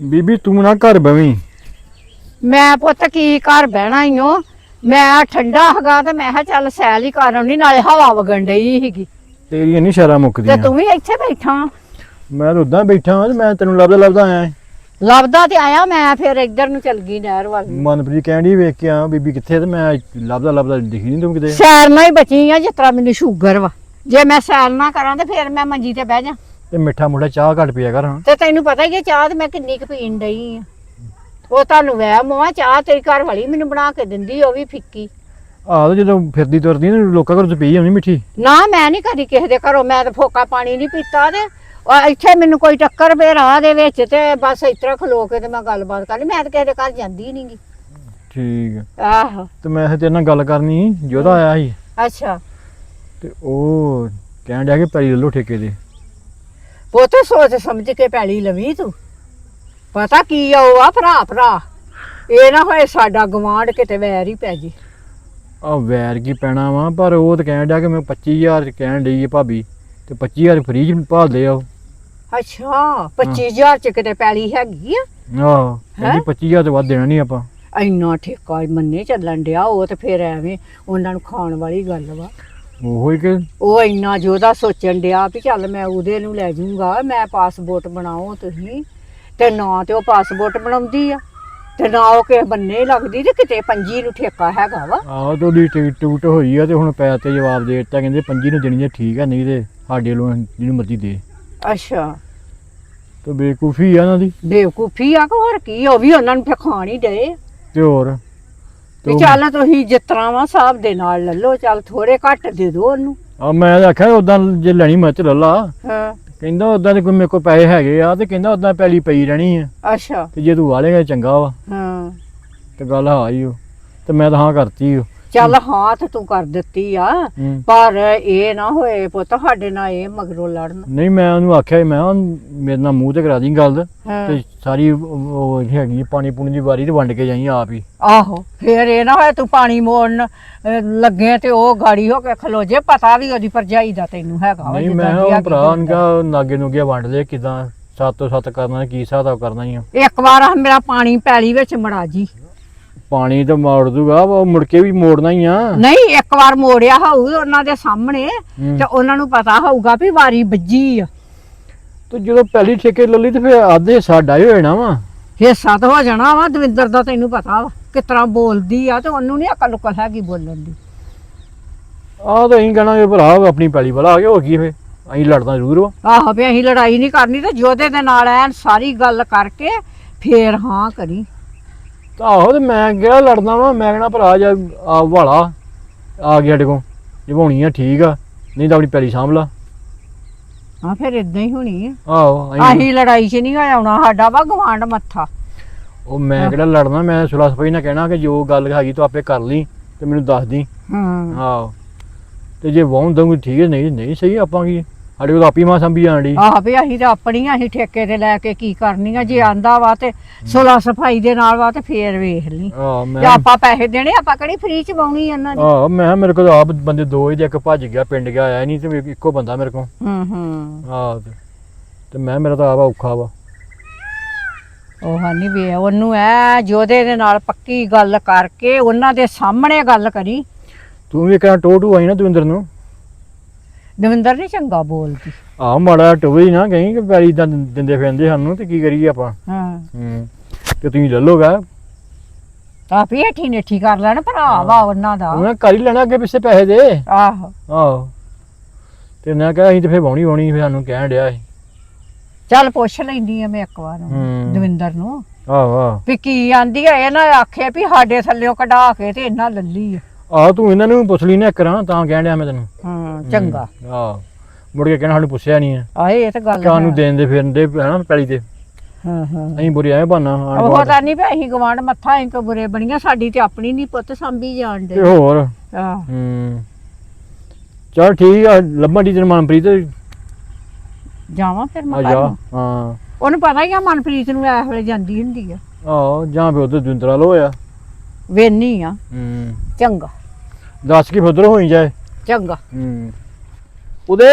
ਬੀਬੀ ਤੂੰ ਨਾ ਘਰ ਬਵੀਂ। ਮੈਂ ਪੁੱਤ ਕੀ ਘਰ ਬਹਿਣਾ ਈ ਓ? ਮੈਂ ਠੰਡਾ ਹੈਗਾ ਤੇ ਮੈਂ ਕਿਹਾ ਚੱਲ ਸੈਲ ਹੀ ਕਰ ਆਉਣੀ ਨਾਲੇ ਹਵਾ ਵਗਣ ਡਈ ਸੀਗੀ। ਤੇਰੀਆਂ ਨਹੀਂ ਸ਼ਰਾ ਤੇ ਮੁੱਕਦੀਆਂ ਤੂੰ ਵੀ ਇੱਥੇ ਬੈਠਾ। ਵਾਂ। ਮੈਂ ਤਾਂ ਉਦਾਂ ਬੈਠਾ ਹਾਂ ਮੈਂ ਤੈਨੂੰ ਲੱਭਦਾ ਲੱਭਦਾ ਆਇਆ ਆਂ। ਲੱਭਦਾ ਤੇ ਆਇਆ ਮੈਂ ਫਿਰ ਇੱਧਰ ਨੂੰ ਚਲ ਗਈ ਨਹਿਰ ਵੱਲ ਨੂੰ। ਮਨਪ੍ਰੀਤ ਕਹਿੰਦੀ ਵੇਖ ਕੇ ਆ ਬੀਬੀ ਕਿੱਥੇ ਆ? ਤੇ ਮੈਂ ਲੱਭਦਾ ਲੱਭਦਾ ਦਿਖੀ ਨਹੀਂ ਤੂੰ ਕਿਤੇ। ਸੈਰ ਨਾਲ ਹੀ ਬਚੀ ਆ ਜਿਸ ਤਰ੍ਹਾਂ ਮੈਨੂੰ ਸ਼ੂਗਰ ਵਾ। ਜੇ ਮੈਂ ਸੈਰ ਨਾ ਕਰਾਂ ਤੇ ਫਿਰ ਮੈਂ ਮੰਜੀ ਤੇ ਬਹਿ ਜਾ। ਤੇ ਮਿੱਠਾ ਮੁੱਠਾ ਚਾਹ ਘੱਟ ਪੀਆ ਕਰ ਹਾਂ ਤੇ ਤੈਨੂੰ ਪਤਾ ਹੀ ਹੈ ਚਾਹ ਤੇ ਮੈਂ ਕਿੰਨੀ ਕੁ ਪੀਣ ਡਈ ਆ। ਉਹ ਤੁਹਾਨੂੰ ਵਹਿਮ ਆ ਚਾਹ ਤੇਰੀ ਘਰ ਵਾਲੀ ਮੈਨੂੰ ਬਣਾ ਕੇ ਦਿੰਦੀ ਉਹ ਵੀ ਫਿੱਕੀ। ਆਹ ਜਦੋਂ ਫਿਰਦੀ ਤੁਰਦੀ ਨਾ ਲੋਕਾਂ ਘਰੋਂ ਤੇ ਪੀ ਆਉਣੀ ਮਿੱਠੀ। ਨਾ ਮੈਂ ਨਹੀਂ ਕਦੀ ਕਿਸੇ ਦੇ ਘਰੋਂ ਮੈਂ ਤਾਂ ਫੋਕਾ ਪਾਣੀ ਨਹੀਂ ਪੀਤਾ ਤੇ ਉਹ ਇੱਥੇ ਮੈਨੂੰ ਕੋਈ ਟੱਕਰ ਪੇ ਰਾਹ ਦੇ ਵਿੱਚ ਤੇ ਬਸ ਇਸ ਤਰ੍ਹਾਂ ਖਲੋ ਕੇ ਤੇ ਮੈਂ ਗੱਲਬਾਤ ਕਰਨੀ ਮੈਂ ਤਾਂ ਕਿਸੇ ਦੇ ਘਰ ਜਾਂਦੀ ਨਹੀਂਗੀ ਠੀਕ ਆ। ਆਹੋ। ਤੇ ਮੈਂ ਇਹ ਤੇਰੇ ਨਾਲ ਗੱਲ ਕਰਨੀ ਸੀ ਜੋਦਾ ਆਇਆ ਸੀ। ਅੱਛਾ। ਤੇ ਉਹ ਕਹਿਣ ਡਿਆ ਕਿ ਪੈਲੀ ਲੈ ਲਓ ਠੇਕੇ ਦੇ ਪੁੱਤ ਸੋਚ ਸਮਝ ਕੇ ਪੈਲੀ ਲਵੀ ਤੂੰ। ਪਤਾ ਕੀ ਆ ਉਹ ਆ ਭਰਾ ਭਰਾ। ਇਹ ਨਾ ਹੋਏ ਸਾਡਾ ਗਵਾਂਢ ਕਿਤੇ ਵੈਰ ਹੀ ਪੈ ਜੇ। ਆ ਵੈਰ ਕੀ ਪੈਣਾ ਵਾ ਪਰ ਉਹ ਤਾਂ ਕਹਿਣ ਡਿਆ ਕਿ ਮੈਂ 25000 ਚ ਕਹਿਣ ਹੈ ਭਾਬੀ ਤੇ 25000 ਫ੍ਰੀ ਚ ਭਾਲਦੇ ਆ ਉਹ। ਅੱਛਾ 25000 ਚ ਕਿਤੇ ਪੈਲੀ ਹੈਗੀ ਆ? ਆਹ ਕਹਿੰਦੀ 25000 ਤੋਂ ਵੱਧ ਦੇਣਾ ਨਹੀਂ ਆਪਾਂ। ਇੰਨਾ ਠੇਕਾ ਮੰਨੇ ਚੱਲਣ ਡਿਆ ਉਹ ਤੇ ਫਿਰ ਐਵੇਂ ਉਹਨਾਂ ਨੂੰ ਖਾਣ ਵਾਲੀ ਗੱਲ ਵਾ। ਉਹੋ ਕਿ? ਉਹ ਇੰਨਾ ਜੋਦਾ ਸੋਚਣ ਡਿਆ ਵੀ ਚੱਲ ਮੈਂ ਉਹਦੇ ਨੂੰ ਲੈ ਜਾਊਂਗਾ ਮੈਂ ਪਾਸਪੋਰਟ ਬਣਾਓ ਤੁਸੀਂ ਤੇ ਨਾ ਤੇ ਉਹ ਪਾਸਪੋਰਟ ਬਣਾਉਂਦੀ ਆ ਤੇ ਨਾ ਉਹ ਕਿਸੇ ਬੰਨੇ ਲੱਗਦੀ ਤੇ ਕਿਤੇ ਪੰਜੀ ਨੂੰ ਠੇਕਾ ਹੈਗਾ ਵਾ। ਆਹ ਤੋਂ ਦੀ ਟਿਕਟ ਟੂਟ ਹੋਈ ਆ ਤੇ ਹੁਣ ਪੈ ਤੇ ਜਵਾਬ ਦੇ ਦਿੱਤਾ ਕਹਿੰਦੇ ਪੰਜੀ ਨੂੰ ਦੇਣੀ ਹੈ ਠੀਕ ਆ ਨਹੀਂ ਤੇ ਸਾਡੇ ਵੱਲੋਂ ਜਿਹਨੂੰ ਮਰਜ਼ੀ ਦੇ। ਅੱਛਾ। ਤੇ ਬੇਕੂਫੀ ਆ ਉਹਨਾਂ ਦੀ। ਬੇਵਕੂਫੀ ਆ ਕਿ ਹੋਰ ਕੀ ਆ, ਉਹ ਵੀ ਉਹਨਾਂ ਨੂੰ ਫਿਰ ਖਾਣ ਹੀ ਡਏ ਤੇ ਹੋਰ? ਤੇ ਚੱਲ ਤੁਸੀਂ ਜਿਸ ਤਰ੍ਹਾਂ ਵਾ ਹਿਸਾਬ ਦੇ ਨਾਲ ਲੈ ਲਓ ਚੱਲ ਥੋੜੇ ਘੱਟ ਦੇ ਦਿਓ ਉਹਨੂੰ। ਆ ਮੈਂ ਤਾਂ ਆਖਿਆ ਉਦਾਂ ਜੇ ਲੈਣੀ ਮੈਂ ਤੇ ਲੈ ਲਾ। ਹਾਂ। ਕਹਿੰਦਾ ਉਦਾਂ ਦੇ ਕੋਈ ਮੇਰੇ ਕੋਲ ਪੈਸੇ ਹੈਗੇ ਆ ਤੇ ਕਹਿੰਦਾ ਉਦਾਂ ਪੈਲੀ ਪਈ ਰਹਿਣੀ ਆ। ਅੱਛਾ। ਤੇ ਜੇ ਤੂੰ ਵਾਲੇਗਾ ਚੰਗਾ ਵਾ। ਹਾਂ। ਤੇ ਗੱਲ ਹਾਂ ਹੀ ਉਹ। ਤੇ ਮੈਂ ਤਾਂ ਹਾਂ ਕਰਤੀ ਉਹ। ਚੱਲ ਹਾਂ ਤੇ ਤੂੰ ਕਰ ਦਿੱਤੀ ਆ ਹੂੰ। ਪਰ ਇਹ ਨਾ ਹੋਏ ਪੁੱਤ ਸਾਡੇ ਨਾਲ ਇਹ ਮਗਰੋਂ ਲੜਨ। ਨਹੀਂ ਮੈਂ ਉਹਨੂੰ ਆਖਿਆ ਸੀ, ਮੈਂ ਕਿਹਾ ਮੇਰੇ ਨਾਲ ਮੂੰਹ ਤੇ ਕਰਾ ਦੀ ਗੱਲ ਹਾਂ। ਤੇ ਸਾਰੀ ਉਹ ਉਹ ਹੈਗੀ ਪਾਣੀ ਪੂਣੀ ਦੀ ਵਾਰੀ ਤੇ ਵੰਡ ਕੇ ਜਾਈ ਆਪ ਹੀ। ਆਹੋ ਫੇਰ ਇਹ ਨਾ ਹੋਏ ਤੂੰ ਪਾਣੀ ਮੋੜਨ ਅਹ, ਲੱਗੇ ਤੇ ਉਹ ਗਾੜੀ ਹੋ ਕੇ ਖਲੋ ਜੇ ਪਤਾ ਵੀ ਉਹਦੀ ਭਰਜਾਈ ਦਾ ਤੈਨੂੰ ਹੈਗਾ ਵਾ ਨਹੀਂ ਜਿੱਦਾਂ ਮੈਂ ਦੀ ਉਹ ਹੈਗੀ ਭਰਾ। ਅਨਕਾ ਨਾਗੇ ਨੂਗੇ ਵੰਡ ਲੈ ਕਿਦਾਂ ਸੱਤ ਤੋਂ ਸੱਤ ਕਰਨਾ ਕੀ ਹਿਸਾਬ ਕਰਨਾ ਹੀ ਆ। ਇੱਕ ਵਾਰ ਆਹ ਮੇਰਾ ਪਾਣੀ ਪੈਲੀ ਵਿੱਚ ਮੜਾ ਜੀ। ਪਾਣੀ ਤਾਂ ਮੋੜ ਦੂਗਾ ਉਹ ਮੁੜ ਕੇ ਵੀ ਮੋੜਨਾ ਹੀ ਆ। ਨਹੀਂ ਇੱਕ ਵਾਰ ਮੋੜਿਆ ਹੋਊ ਉਹਨਾਂ ਦੇ ਸਾਹਮਣੇ। ਤੇ ਉਹਨਾਂ ਨੂੰ ਪਤਾ ਹੋਊਗਾ ਵੀ ਵਾਰੀ ਵੱਜੀ ਆ। ਤੇ ਜਦੋਂ ਪਹਿਲੀ ਠੇਕੇ ਲੈ ਲਈ ਤੇ ਫਿਰ ਆਧੇ ਸਾਡਾ ਹੀ ਹੋ ਜਾਣਾ ਵਾ। ਹਿੱਸਾ ਤਾਂ ਹੋ ਜਾਣਾ ਵਾ ਦਵਿੰਦਰ ਦਾ ਤੈਨੂੰ ਪਤਾ ਵਾ ਕਿਸ ਤਰ੍ਹਾਂ ਬੋਲਦੀ ਆ ਤੇ ਉਹਨੂੰ ਨਹੀਂ ਅਕਲ ਉਕਲ ਹੈਗੀ ਬੋਲਣ ਦੀ। ਆਹ ਤਾਂ ਅਸੀਂ ਕਹਿਣਾ ਵੀ ਭਰਾ ਆਪਣੀ ਪੈਲੀ ਵਾਲਾ ਆ ਗਿਆ ਹੋ ਗਈ ਫੇ ਅਸੀਂ ਲੜਨਾ ਜ਼ਰੂਰ ਵਾ। ਆਹੋ ਵੀ ਅਸੀਂ ਲੜਾਈ ਨਹੀਂ ਕਰਨੀ ਤੇ ਜੋਧੇ ਦੇ ਨਾਲ ਐਨ ਸਾਰੀ ਗੱਲ ਕਰਕੇ ਫੇਰ ਹਾਂ ਕਰੀ। ਤਾਂ ਆਹੋ ਤੇ ਮੈਂ ਕਿਹੜਾ ਲੜਨਾ ਵਾ ਮੈਂ ਕਹਿਣਾ ਭਰਾ ਜਾ ਆ ਵਾਲਾ ਆ ਗਿਆ ਸਾਡੇ ਕੋਲ ਨਿਭਾਉਣੀ ਆ ਠੀਕ ਆ ਨਹੀਂ ਤਾਂ ਆਪਣੀ ਪੈਲੀ ਸਾਂਭ ਲਾ। ਹਾਂ ਫਿਰ ਇਦਾਂ ਹੀ ਹੋਣੀ ਆ। ਆਹੋ ਅਸੀਂ ਅਸੀਂ ਲੜਾਈ 'ਚ ਨਹੀਂ ਆਉਣਾ ਸਾਡਾ ਵਾ ਗਵਾਂਡ ਮੱਥਾ। ਉਹ ਮੈਂ ਕਿਹੜਾ ਲੜਨਾ ਮੈਂ ਸੁਲਾ ਸਫ਼ਾਈ ਨਾਲ ਕਹਿਣਾ ਕਿ ਜੋ ਗੱਲ ਹੈਗੀ ਤੂੰ ਆਪੇ ਕਰ ਲਈ ਤੇ ਮੈਨੂੰ ਦੱਸ ਦੀ। ਹੂੰ। ਆਹੋ ਤੇ ਜੇ ਵਾਹੁੰ ਦਊਂਗੀ ਠੀਕ ਹੈ ਨਹੀਂ ਨਹੀਂ ਸਹੀ ਆਪਾਂ ਕੀ ਸਾਡੇ ਕੋਲ ਆਪੀ ਮਾਂ ਸੰਭੀ ਜਾਣ ਡਈ ਆਹ ਵੀ ਅਸੀਂ ਤਾਂ ਆਪਣੀਆਂ ਅਸੀਂ ਠੇਕੇ ਤੇ ਲੈ ਕੇ ਕੀ ਕਰਨੀਆਂ ਜੇ ਆਂਦਾ ਵਾ ਤੇ ਸੁਲਾ ਸਫ਼ਾਈ ਦੇ ਨਾਲ ਵਾ ਤੇ ਫੇਰ ਵੇਖ ਲਈ। ਆਹ ਤੇ ਮੈਂ ਆਪਾਂ ਪੈਸੇ ਦੇਣੇ ਆਪਾਂ ਕਿਹੜੀ ਫ੍ਰੀ ਚ ਪਾਉਣੀ ਇਹਨਾਂ ਦੀ? ਆਹ ਮੈਂ ਮੇਰੇ ਕੋਲ ਆਪ ਬੰਦੇ ਦੋ ਹੀ ਤੇ ਇੱਕ ਭੱਜ ਗਿਆ ਪਿੰਡ ਗਿਆ ਆਇਆ ਨਹੀਂ ਤੇ ਇੱਕੋ ਬੰਦਾ ਮੇਰੇ ਕੋਲ। ਹੂੰ ਹੂੰ। ਆਹ ਤੇ- ਤੇ ਮੈਂ ਮੇਰਾ ਤਾਂ ਆਪ ਔਖਾ ਵਾ। ਉਹ ਹਾਨੀ ਵੇ ਉਹਨੂੰ ਐ ਜੋਦੇ ਦੇ ਨਾਲ ਪੱਕੀ ਗੱਲ ਕਰਕੇ ਉਹਨਾਂ ਦੇ ਸਾਹਮਣੇ ਗੱਲ ਕਰੀ। ਤੂੰ ਵੀ ਕਹਿਣਾ ਟੋਟੂ ਆਈ ਨਾ ਦਵਿੰਦਰ ਨੂੰ। ਦਵਿੰਦਰ ਨਹੀਂ ਚੰਗਾ ਬੋਲਦੀ। ਆਹ ਮਾੜਾ ਟੋਵੇ ਨਾ ਕਹੀਂ ਕਿ ਪੈਰੀ ਤਾਂ ਦਿੰਦੇ ਫਿਰਦੇ ਸਾਨੂੰ ਤੇ ਕੀ ਕਰੀਏ ਆਪਾਂ। ਹਾਂ। ਹੂੰ। ਤੇ ਤੁਸੀਂ ਲੈ ਲੋਗਾ ਤਾਂ ਵੀ ਹੇਠੀ ਨੇਠੀ ਕਰ ਲੈਣ ਭਰਾ ਵਾ ਉਹਨਾਂ ਦਾ। ਉਹਨਾਂ ਕਰ ਹੀ ਲੈਣਾ ਅੱਗੇ ਪਿੱਛੇ ਪੈਸੇ ਦੇ। ਆਹੋ। ਆਹੋ। ਤੇ ਮੈਂ ਕਿਹਾ ਅਸੀਂ ਤੇ ਫੇਰ ਬਾਉਣੀ ਬਾਉਣੀ ਫੇਰ ਸਾਨੂੰ ਕਹਿਣ ਡਿਆ ਸੀ। ਚੱਲ ਪੁੱਛ ਲੈਂਦੀ ਆ ਮੈਂ ਇੱਕ ਵਾਰ ਉਹਨੂੰ, ਹੂੰ। ਦਵਿੰਦਰ ਨੂੰ। ਆਹੋ ਆਹੋ। ਵੀ ਕੀ ਆਂਦੀ ਆ ਇਹ ਨਾ ਆਖੇ ਵੀ ਸਾਡੇ ਥੱਲਿਓ ਕਢਾ ਕੇ ਤੇ ਇਹਨਾਂ ਲੱਲੀ ਆ। ਆਹ ਤੂੰ ਇਹਨਾਂ ਨੂੰ ਪੁੱਛ ਲਈ ਨਾ ਕਰਾਂ ਤਾਂ ਕਹਿਣ ਡਿਆ ਮੈਂ ਤੈਨੂੰ। ਹਾਂ ਚੰਗਾ। ਆਹ ਮੁੜ ਕੇ ਕਹਿਣਾ ਸਾਨੂੰ ਪੁੱਛਿਆ ਨਹੀਂ ਆ ਆਏ ਇਹ ਤਾਂ ਗੱਲ ਕਾਹ ਨੂੰ ਹੈ। ਦੇਣ ਦੇ ਫਿਰਦੇ ਹਨਾ ਪੈਲੀ ਤੇ। ਹਾਂ ਹਾਂ। ਅਸੀਂ ਬੁਰੇ ਆਏ ਬਾਨਾ ਆਣ ਉਹ ਗੁਆਂਢ। ਤਾਂ ਨਹੀਂ ਵੀ ਅਸੀਂ ਗਵਾਂਡ ਮੱਥਾ ਅਸੀਂ ਕੋ ਬੁਰੇ ਬਣੀਆਂ ਸਾਡੀ ਤੇ ਆਪਣੀ ਨਹੀਂ ਪੁੱਤ ਸੰਭੀ ਜਾਣ ਤੇ ਦੇ ਹੋਰ? ਆਹ ਹੂੰ। ਚਲ ਠੀਕ ਆ ਲੱਭਣ ਦੀ ਮਨਪ੍ਰੀਤ। ਜਾਵਾਂ ਫਿਰ ਆ ਮੈਂ ਜਾ ਘਰ ਨੂੰ। ਹਾਂ। ਉਹਨੂੰ ਪਤਾ ਹੀ ਆ ਮਨਪ੍ਰੀਤ ਨੂੰ ਇਸ ਵੇਲੇ ਜਾਂਦੀ ਹੁੰਦੀ ਆ। ਆਹੋ ਜਾਂ ਫੇ ਉਧਰ ਦੁੰਦਰਾ ਲੋ ਆ। ਵੇਨੀ ਆ। ਹੂੰ। ਚੰਗਾ। ਦੱਸ ਕੇ ਉਧਰ ਹੋਈ ਜਾਏ। ਚੰਗਾ। ਹੂੰ। ਉਹਦੇ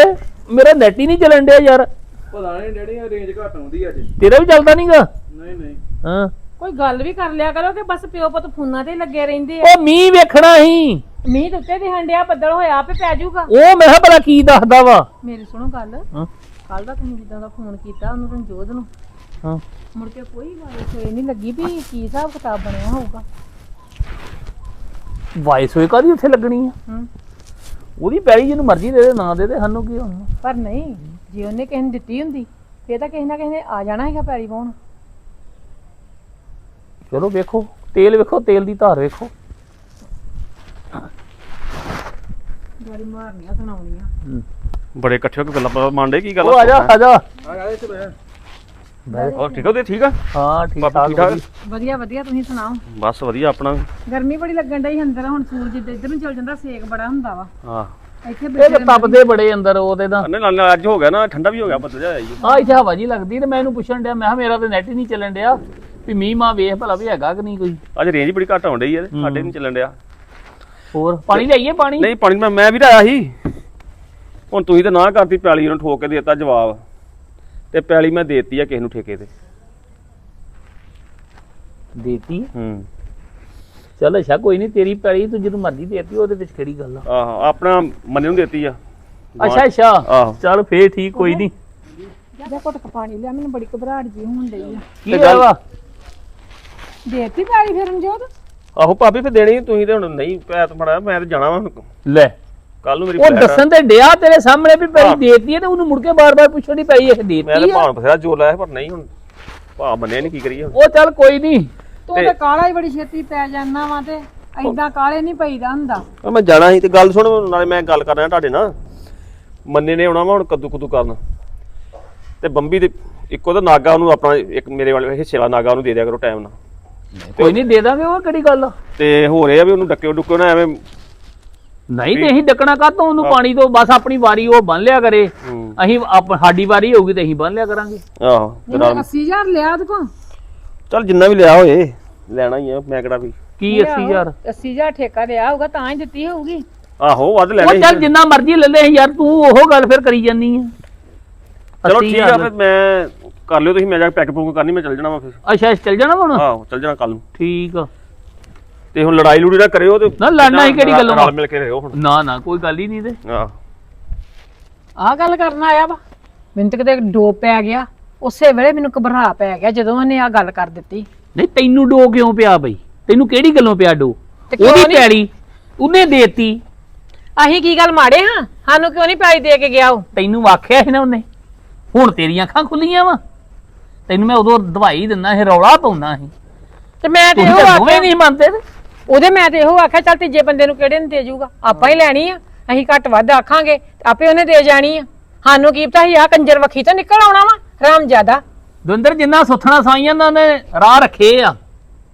ਮੇਰਾ ਨੈਟ ਹੀ ਨਹੀਂ ਚੱਲਣ ਡਿਆ ਯਾਰ। ਪਤਾ ਨਹੀਂ ਡੈਡੀ ਰੇਂਜ ਘੱਟ ਆਉਂਦੀ ਅੱਜ। ਤੇਰਾ ਵੀ ਚੱਲਦਾ ਨਹੀਂਗਾ ਨਹੀਂ ਨਹੀਂ। ਹਾਂ। ਕੋਈ ਗੱਲ ਵੀ ਕਰ ਲਿਆ ਕਰੋ ਕਿ ਬਸ ਪਿਓ ਪੁੱਤ ਫੋਨਾਂ ਤੇ ਹੀ ਲੱਗੇ ਰਹਿੰਦੇ ਆ। ਉਹ ਮੀਂਹ ਵੇਖਣਾ ਸੀ। ਮੀਂਹ ਦੇ ਉੱਤੇ ਦੀ ਹੰਡਿਆ ਬੱਦਲ ਹੋਇਆ ਆਪੇ ਪੈ ਜਾਊਗਾ। ਉਹ ਮੈਂ ਕਿਹਾ ਭਲਾ ਕੀ ਦੱਸਦਾ ਵਾ। ਮੇਰੀ ਸੁਣੋ ਗੱਲ। ਹਾਂ। ਕੱਲ ਦਾ ਤੁਸੀਂ ਜਿੱਦਾਂ ਦਾ ਫੋਨ ਕੀਤਾ ਉਹਨੂੰ ਰਣਜੋਤ ਨੂੰ। ਹਾਂ। ਮੁੜ ਕੇ ਕੋਈ ਗੱਲ ਸੋਈ ਨਹੀਂ ਲੱਗੀ ਵੀ ਕੀ ਹਿਸਾਬ ਕਿਤਾਬ ਬਣਿਆ ਹੋਊਗਾ। ਵਾਇਸ ਹੋਏ ਕਾਦੀ ਉੱਥੇ ਲੱਗਣੀ ਆ? ਹੂੰ। ਉਹਦੀ ਪੈਲੀ ਜਿਹਨੂੰ ਮਰਜ਼ੀ ਦੇ ਦੇ ਨਾ ਦੇ ਦੇ ਸਾਨੂੰ ਕੀ ਹੋਣਾ? ਪਰ ਨਹੀਂ ਜੇ ਉਹਨੇ ਕਿਸੇ ਨੂੰ ਦਿੱਤੀ ਹੁੰਦੀ ਫੇਰ ਤਾਂ ਕਿਸੇ ਨਾ ਕਿਸੇ ਨੇ ਆ ਜਾਣਾ ਹੈਗਾ ਪੈਰੀ ਪਾਉਣ ਚਲੋ ਵੇਖੋ ਤੇਲ ਵੇਖੋ ਤੇਲ ਦੀ ਧਾਰ ਵੇਖੋ। ਗਾੜੀ ਮਾਰਨੀਆਂ ਸੁਣਾਉਣੀਆਂ। ਬੜੇ ਇਕੱਠੇ ਹੋ ਕੇ ਗੱਲਾਂ ਮੰਡੇ ਕੀ ਗੱਲ ਉਹ ਆ ਜਾ ਆ ਜਾ। ਹੋਰ ਠੀਕ ਹੋ ਤੇ ਠੀਕ ਆ? ਹਾਂ ਠੀਕ ਬਾਪੂ ਠਾਕ ਠੀਕ ਠਾਕ? ਵਧੀਆ। ਵਧੀਆ ਤੁਸੀਂ ਸੁਣਾਓ? ਬਸ ਵਧੀਆ ਆਪਣਾ। ਗਰਮੀ ਬੜੀ ਲੱਗਣ ਡਈ ਅੰਦਰ ਹੁਣ ਸੂਰਜ ਇੱਧਰ ਇੱਧਰ ਨੂੰ ਚਲ ਜਾਂਦਾ ਸੇਕ ਬੜਾ ਹੁੰਦਾ ਵਾ। ਹਾਂ। ਇੱਥੇ ਇਹ ਤਾਂ ਤਪਦੇ ਬੜੇ ਅੰਦਰ ਉਹਦੇ ਦਾ ਨਹੀਂ ਨਾਲ ਅੱਜ ਹੋ ਗਿਆ ਨਾ ਠੰਡਾ ਵੀ ਹੋ ਗਿਆ ਬੱਦਲ ਜਾਇਆ ਜੀ ਆ ਇੱਥੇ ਹਵਾ ਜੀ ਲੱਗਦੀ ਤੇ ਮੈਂ ਇਹਨੂੰ ਪੁੱਛਣ ਡਿਆ ਮੈਂ ਕਿਹਾ ਮੇਰਾ ਤੇ ਨੈਟ ਹੀ ਨਹੀਂ ਚੱਲਣ ਡਿਆ। ਵੀ ਮੀਂਹ ਮਾ ਵੇਖ ਭਲਾ ਵੀ ਹੈਗਾ ਕਿ ਨਹੀਂ ਕੋਈ? ਅੱਜ ਰੇਂਜ ਬੜੀ ਘੱਟ ਆਉਣ ਡਈ ਆ ਤੇ ਸਾਡੇ ਨਹੀਂ ਚੱਲਣ ਡਿਆ। ਹੋਰ ਪਾਣੀ ਲਈਏ ਪਾਣੀ? ਨਹੀਂ ਪਾਣੀ ਮੈਂ ਮੈਂ ਵੀ ਤਾਂ ਆਇਆ ਸੀ। ਹੁਣ ਤੁਸੀਂ ਤਾਂ ਨਾ ਕਰਤੀ ਪੈਲੀ ਨੂੰ ਠੋਕ ਕੇ ਦੇਤਾ ਜਵਾਬ। ਤੇ ਪੈਲੀ ਮੈਂ ਦੇਤੀ ਆ ਕਿਸੇ ਨੂੰ ਠੇਕੇ ਤੇ। ਦੇਤੀ? ਹੂੰ। ਚੱਲ ਅੱਛਾ ਕੋਈ ਨਹੀਂ ਤੇਰੀ ਪੈਲੀ ਤੂੰ ਜਦੋਂ ਮਰਜ਼ੀ ਦੇਤੀ ਉਹਦੇ ਵਿੱਚ ਕਿਹੜੀ ਗੱਲ ਆ? ਆਹੋ ਆਪਣਾ ਮੰਨੇ ਨੂੰ ਦੇਤੀ ਆ। ਅੱਛਾ ਅੱਛਾ। ਆਹੋ। ਚੱਲ ਫੇਰ ਠੀਕ ਕੋਈ ਨਹੀਂ। ਜਾ ਘੁੱਟ ਕੇ ਪਾਣੀ ਲਿਆ ਮੈਨੂੰ ਬੜੀ ਘਬਰਾਹਟ ਜੀ ਹੋਣ ਡਈ ਆ। ਕੀ ਹੋਇਆ ਵਾ? ਦੇਤੀ ਪੈਰੀ ਫਿਰ ਰਣਜੋਤ? ਆਹੋ ਭਾਬੀ ਫਿਰ ਦੇਣੀ ਤੁਸੀਂ ਤੇ ਹੁਣ ਨਹੀਂ ਪੈਤ ਬੜਾ ਮੈਂ ਤੇ ਜਾਣਾ ਵਾ ਲੈ। ਕੱਲ ਨੂੰ ਮੇਰੀ ਉਹ flight ਆ। ਦੱਸਣ ਤੇ ਡਿਆ ਤੇਰੇ ਸਾਹਮਣੇ ਵੀ ਪੈਲੀ ਹਾਂ। ਦੇਤੀ ਹੈ ਤੇ ਉਹਨੂੰ ਮੁੜ ਕੇ ਬਾਰ-ਬਾਰ ਪੁੱਛਣੀ ਪਈ ਇਹ ਮੈਂ ਦੇਤੀ ਤਾਂ ਆ ਭਾਣ ਬਥੇਰਾ ਜੋਰ ਲਾਇਆ ਪਰ ਨਹੀਂ ਹੁਣ। ਭਾ ਮੰਨਿਆ ਨਹੀਂ ਕੀ ਕਰੀਏ ਹੁਣ। ਉਹ ਚੱਲ ਕੋਈ ਨਹੀਂ ਤੂੰ ਤੇ- ਤੇ ਕਾਲਾ ਹੀ ਬੜੀ ਛੇਤੀ ਪੈ ਜਾਂਦਾ ਵਾ ਤੇ ਐਦਾਂ ਕਾਲੇ ਨਹੀਂ ਪਈਦਾ ਹੁੰਦਾ। ਆ ਮੈਂ ਜਾਣਾ ਸੀ ਤੇ ਗੱਲ ਸੁਣ ਨਾਲੇ ਮੈਂ ਗੱਲ ਕਰਨਾ ਤੁਹਾਡੇ ਨਾਲ। ਮੰਨੇ ਨੇ ਆਉਣਾ ਵਾ ਹੁਣ ਕੱਦੂ ਕੁੱਦੂ ਕਰਨ। ਤੇ ਬੰਬੀ ਦੇ ਇੱਕੋ ਤਾਂ ਨਾਗਾ ਉਹਨੂੰ ਆਪਣਾ ਇੱਕ ਮੇਰੇ ਵਾਲੇ ਹਿੱਸੇ ਵਾਲਾ ਨਾਗਾ ਉਹਨੂੰ ਦੇ ਦਿਆ ਕਰੋ ਟਾਈਮ ਨਾਲ। ਕੋਈ ਨਹੀਂ ਦੇ ਦਾਂਗੇ ਉਹ ਕਿਹੜੀ ਗੱਲ ਤੇ ਹੋ ਰਿਹਾ ਵੀ ਉਹਨੂੰ ਡੱਕਿਓ ਡੁੱਕਿਓ ਨਾ ਐਵੇਂ ਨਹੀਂ ਤੇ ਅਸੀਂ ਡੱਕਣਾ ਕਾਤੋਂ ਉਹਨੂੰ ਪਾਣੀ ਤੋਂ ਬਸ ਆਪਣੀ ਵਾਰੀ ਉਹ ਬੰਨ ਲਿਆ ਕਰੇ। ਅਸੀਂ ਆਪ- ਸਾਡੀ ਵਾਰੀ ਹੋਊਗੀ ਤੇ ਅਸੀਂ ਬੰਨ ਲਿਆ ਕਰਾਂਗੇ। ਆਹੋ ਤੇ ਨਾਲ 80000 ਲਿਆ ਉਹਦੇ ਕੋਲ। ਚੱਲ ਜਿੰਨਾ ਵੀ ਲਿਆ ਹੋਏ ਲੈਣਾ ਹੀ ਆ ਮੈਂ ਕਿਹੜਾ ਵੀ। ਕੀ 80000 80000 ਠੇਕਾ ਲਿਆ ਹੋਊਗਾ ਤਾਂ ਹੀ ਦਿੱਤੀ ਹੋਊਗੀ। ਆਹੋ ਵੱਧ ਲੈਣਾ ਉਹ ਹੀ ਚੱਲ। ਜਿੰਨਾ ਮਰਜ਼ੀ ਲੈ ਲੈ ਯਾਰ ਤੂੰ ਉਹ ਗੱਲ ਫਿਰ ਕਰੀ ਜਾਨੀ ਆ। ਚਲੋ ਠੀਕ ਆ 80,000 ਫਿਰ ਮੈਂ ਕਰ ਲਿਓ ਤੁਸੀਂ ਮੈਂ ਜਾ ਕੇ ਪੈਕ ਪੂਕ ਕਰਨੀ ਮੈਂ ਚੱਲ ਜਾਣਾ ਵਾ ਫਿਰ। ਅੱਛਾ ਚੱਲ ਜਾਣਾ ਹੁਣ? ਆਹੋ ਚੱਲ ਜਾਣਾ ਕੱਲ ਨੂੰ। ਠੀਕ ਆ। ਤੇ ਹੁਣ ਲੜਾਈ ਲੂੜੀ ਨਾ ਕਰਿਓ ਤੇ ਨਾ ਲੜਨਾ ਹੀ ਕਿਹੜੀ ਗੱਲੋਂ? ਰਲ ਮਿਲ ਕੇ ਰਹੋ ਹੁਣ। ਨਾ ਨਾ ਕੋਈ ਗੱਲ ਹੀ ਨਹੀਂ ਤੇ ਆਹ ਆਹ ਗੱਲ ਕਰਨ ਆਇਆ ਵਾ। ਮੈਨੂੰ ਤਾਂ ਕਿਤੇ ਡੋਬ ਪੈ ਗਿਆ। ਉਸੇ ਵੇਲੇ ਮੈਨੂੰ ਘਬਰਾ ਪੈ ਗਿਆ ਜਦੋਂ ਉਹਨੇ ਆਹ ਗੱਲ ਕਰ ਦਿੱਤੀ। ਨਹੀਂ ਤੈਨੂੰ ਡੋ ਕਿਉਂ ਪਿਆ ਬਈ? ਤੈਨੂੰ ਕਿਹੜੀ ਗੱਲੋਂ ਪਿਆ ਡੋ? ਤੇ ਕਿਉਂ ਉਹਦੀ ਨੀ? ਪੈੜੀ ਉਹਨੇ ਦੇਤੀ। ਅਸੀਂ ਕੀ ਗੱਲ ਮਾੜੇ ਹਾਂ? ਸਾਨੂੰ ਕਿਉਂ ਨਹੀਂ ਪੈਲੀ ਦੇ ਕੇ ਗਿਆ ਉਹ? ਤੈਨੂੰ ਆਖਿਆ ਸੀ ਨਾ ਉਹਨੇ ਹੁਣ ਤੇਰੀਆਂ ਅੱਖਾਂ ਖੁੱਲੀਆਂ ਵਾ। ਤੈਨੂੰ ਮੈਂ ਉਦੋਂ ਦਵਾਈ ਦਿੰਦਾ ਸੀ ਰੌਲਾ ਪਾਉਂਦਾ ਸੀ। ਤੇ ਮੈਂ ਤੇ ਤੁਸੀਂ ਇਹੋ ਤਾਂ ਦੋਵੇਂ ਆਖਿਆ ਨਹੀਂ ਮੰਨਦੇ ਤੇ। ਉਹਦੇ ਮੈਂ ਤੇ ਇਹੋ ਆਖਿਆ, ਚੱਲ ਤੀਜੇ ਬੰਦੇ ਨੂੰ ਕਿਹੜੇ ਨੂੰ ਦੇ ਜਾਊਗਾ? ਆਪਾਂ ਹੀ ਲੈਣੀ ਆ, ਅਸੀਂ ਘੱਟ ਵੱਧ ਆਖਾਂਗੇ ਆਪੇ ਉਹਨੇ ਦੇ ਜਾਣੀ ਆ। ਸਾਨੂੰ ਕੀ ਪਤਾ ਸੀ ਆ ਕੰਜਰ ਵਖੀ ਤੋਂ ਨਿਕਲ ਆਉਣਾ ਵਾ, ਰਾਮ ਜ਼ਿਆਦਾ। ਦਵਿੰਦਰ, ਜਿੰਨਾ ਸੁੱਥਣਾ ਸਾਈਆਂ ਨੇ ਰਾਹ ਰੱਖੇ ਆ।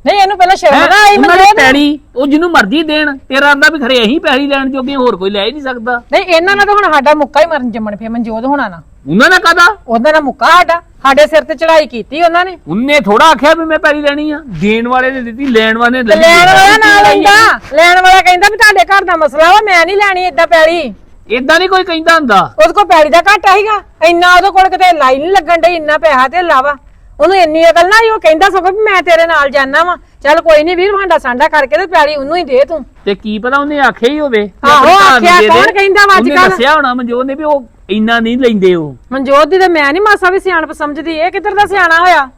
ਨਹੀਂ ਇਹਨੂੰ ਪਹਿਲਾਂ ਸ਼ਰਮ? ਨਾ ਆਈ ਮੈਨੂੰ ਦੀ ਪੈੜੀ ਉਹ ਜਿਹਨੂੰ ਮਰਜ਼ੀ ਦੇਣ ਤੇਰਾ ਆਂਦਾ ਵੀ ਖਰੇ ਅਸੀਂ ਪੈੜੀ ਲੈਣ ਜੋਗੇ ਹੋਰ ਕੋਈ ਲੈ ਹੀ ਨਹੀਂ ਸਕਦਾ। ਨਹੀਂ ਇਹਨਾਂ ਨਾਲ ਤਾਂ ਹੁਣ ਸਾਡਾ ਮੁੱਕਾ ਹੀ ਮਰਨ ਜੰਮਣ ਫੇ ਮਨਜੋਤ ਹੋਣਾ ਨਾ ਉਹਨਾਂ ਨੇ ਕਹਦਾ? ਉਹਨਾਂ ਦਾ ਮੁੱਕਾ ਸਾਡਾ ਸਾਡੇ ਸਿਰ ਤੇ ਚੜਾਈ ਕੀਤੀ ਉਹਨਾਂ ਨੇ। ਉਹਨੇ ਥੋੜਾ ਆਖਿਆ ਵੀ ਮੈਂ ਪੈੜੀ ਲੈਣੀ ਆ। ਦੇਣ ਵਾਲੇ ਨੇ ਦਿੱਤੀ ਲੈਣ ਵਾਲੇ ਨੇ ਤੇ। ਲੈਣ ਵਾਲਾ ਨਾ ਲੈਂਦਾ ਲੈਣ ਵਾਲਾ ਕਹਿੰਦਾ ਵੀ ਤੁਹਾਡੇ ਘਰ ਦਾ ਮਸਲਾ ਵਾ ਮੈਂ ਨਹੀਂ ਲੈਣੀ ਏਦਾਂ ਪੈਲੀ। ਏਦਾਂ ਨਹੀਂ ਕੋਈ ਕਹਿੰਦਾ ਹੁੰਦਾ। ਉਹਦੇ ਕੋਲ ਪੈਲੀ ਦਾ ਘਾਟਾ ਸੀਗਾ। ਇੰਨਾ ਉਹਦੇ ਕੋਲ ਕਿਤੇ ਲਾਈ ਨਹੀਂ ਲੱਗਣ ਡਈ ਇੰਨਾ ਪੈਸਾ ਤੇ ਲਾਵਾ ਉਹਨੂੰ ਇੰਨੀ ਅਕਲ ਨਾ ਸੀ, ਉਹ ਕਹਿੰਦਾ ਸਗੋਂ ਵੀ ਮੈਂ ਤੇਰੇ ਨਾਲ ਜਾਣਾ ਵਾ। ਚੱਲ ਕੋਈ ਨਹੀਂ ਵੀਰ ਭਾਂਡਾ ਸਾਂਡਾ ਕਰਕੇ ਤੇ ਪੈਲੀ ਉਹਨੂੰ ਹੀ ਦੇ ਤੂੰ। ਤੇ ਕੀ ਪਤਾ ਉਹਨੇ ਆਖਿਆ ਹੀ ਹੋਵੇ। ਵੀ ਆਹੋ, ਆਪਣੇ ਘਰ ਨੂੰ ਆਖਿਆ, ਦੇ ਦੇ। ਕੌਣ ਕਹਿੰਦਾ ਵਾ ਉਹਨੇ ਕੱਲ੍ਹ? ਦੱਸਿਆ ਹੋਣਾ ਮਨਜੋਤ ਨੇ ਵੀ ਉਹ ਇੰਨਾ ਨਹੀਂ ਲੈਂਦੇ ਉਹ। ਮਨਜੋਤ ਦੀ ਤੇ ਮੈਂ ਨਹੀਂ ਮਾਸਾ ਵੀ ਸਿਆਣਪ ਸਮਝਦੀ ਇਹ ਕਿੱਧਰ ਦਾ ਸਿਆਣਾ ਹੋਇਆ?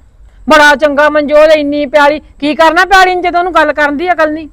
ਬੜਾ ਚੰਗਾ ਮਨਜੋਤ ਇੰਨੀ ਪਿਆਰੀ। ਕੀ ਕਰਨਾ ਪਿਆਰੀ ਨੂੰ ਜਦੋਂ ਉਹਨੂੰ ਗੱਲ ਕਰਨ ਦੀ ਅਕਲ ਨਹੀਂ?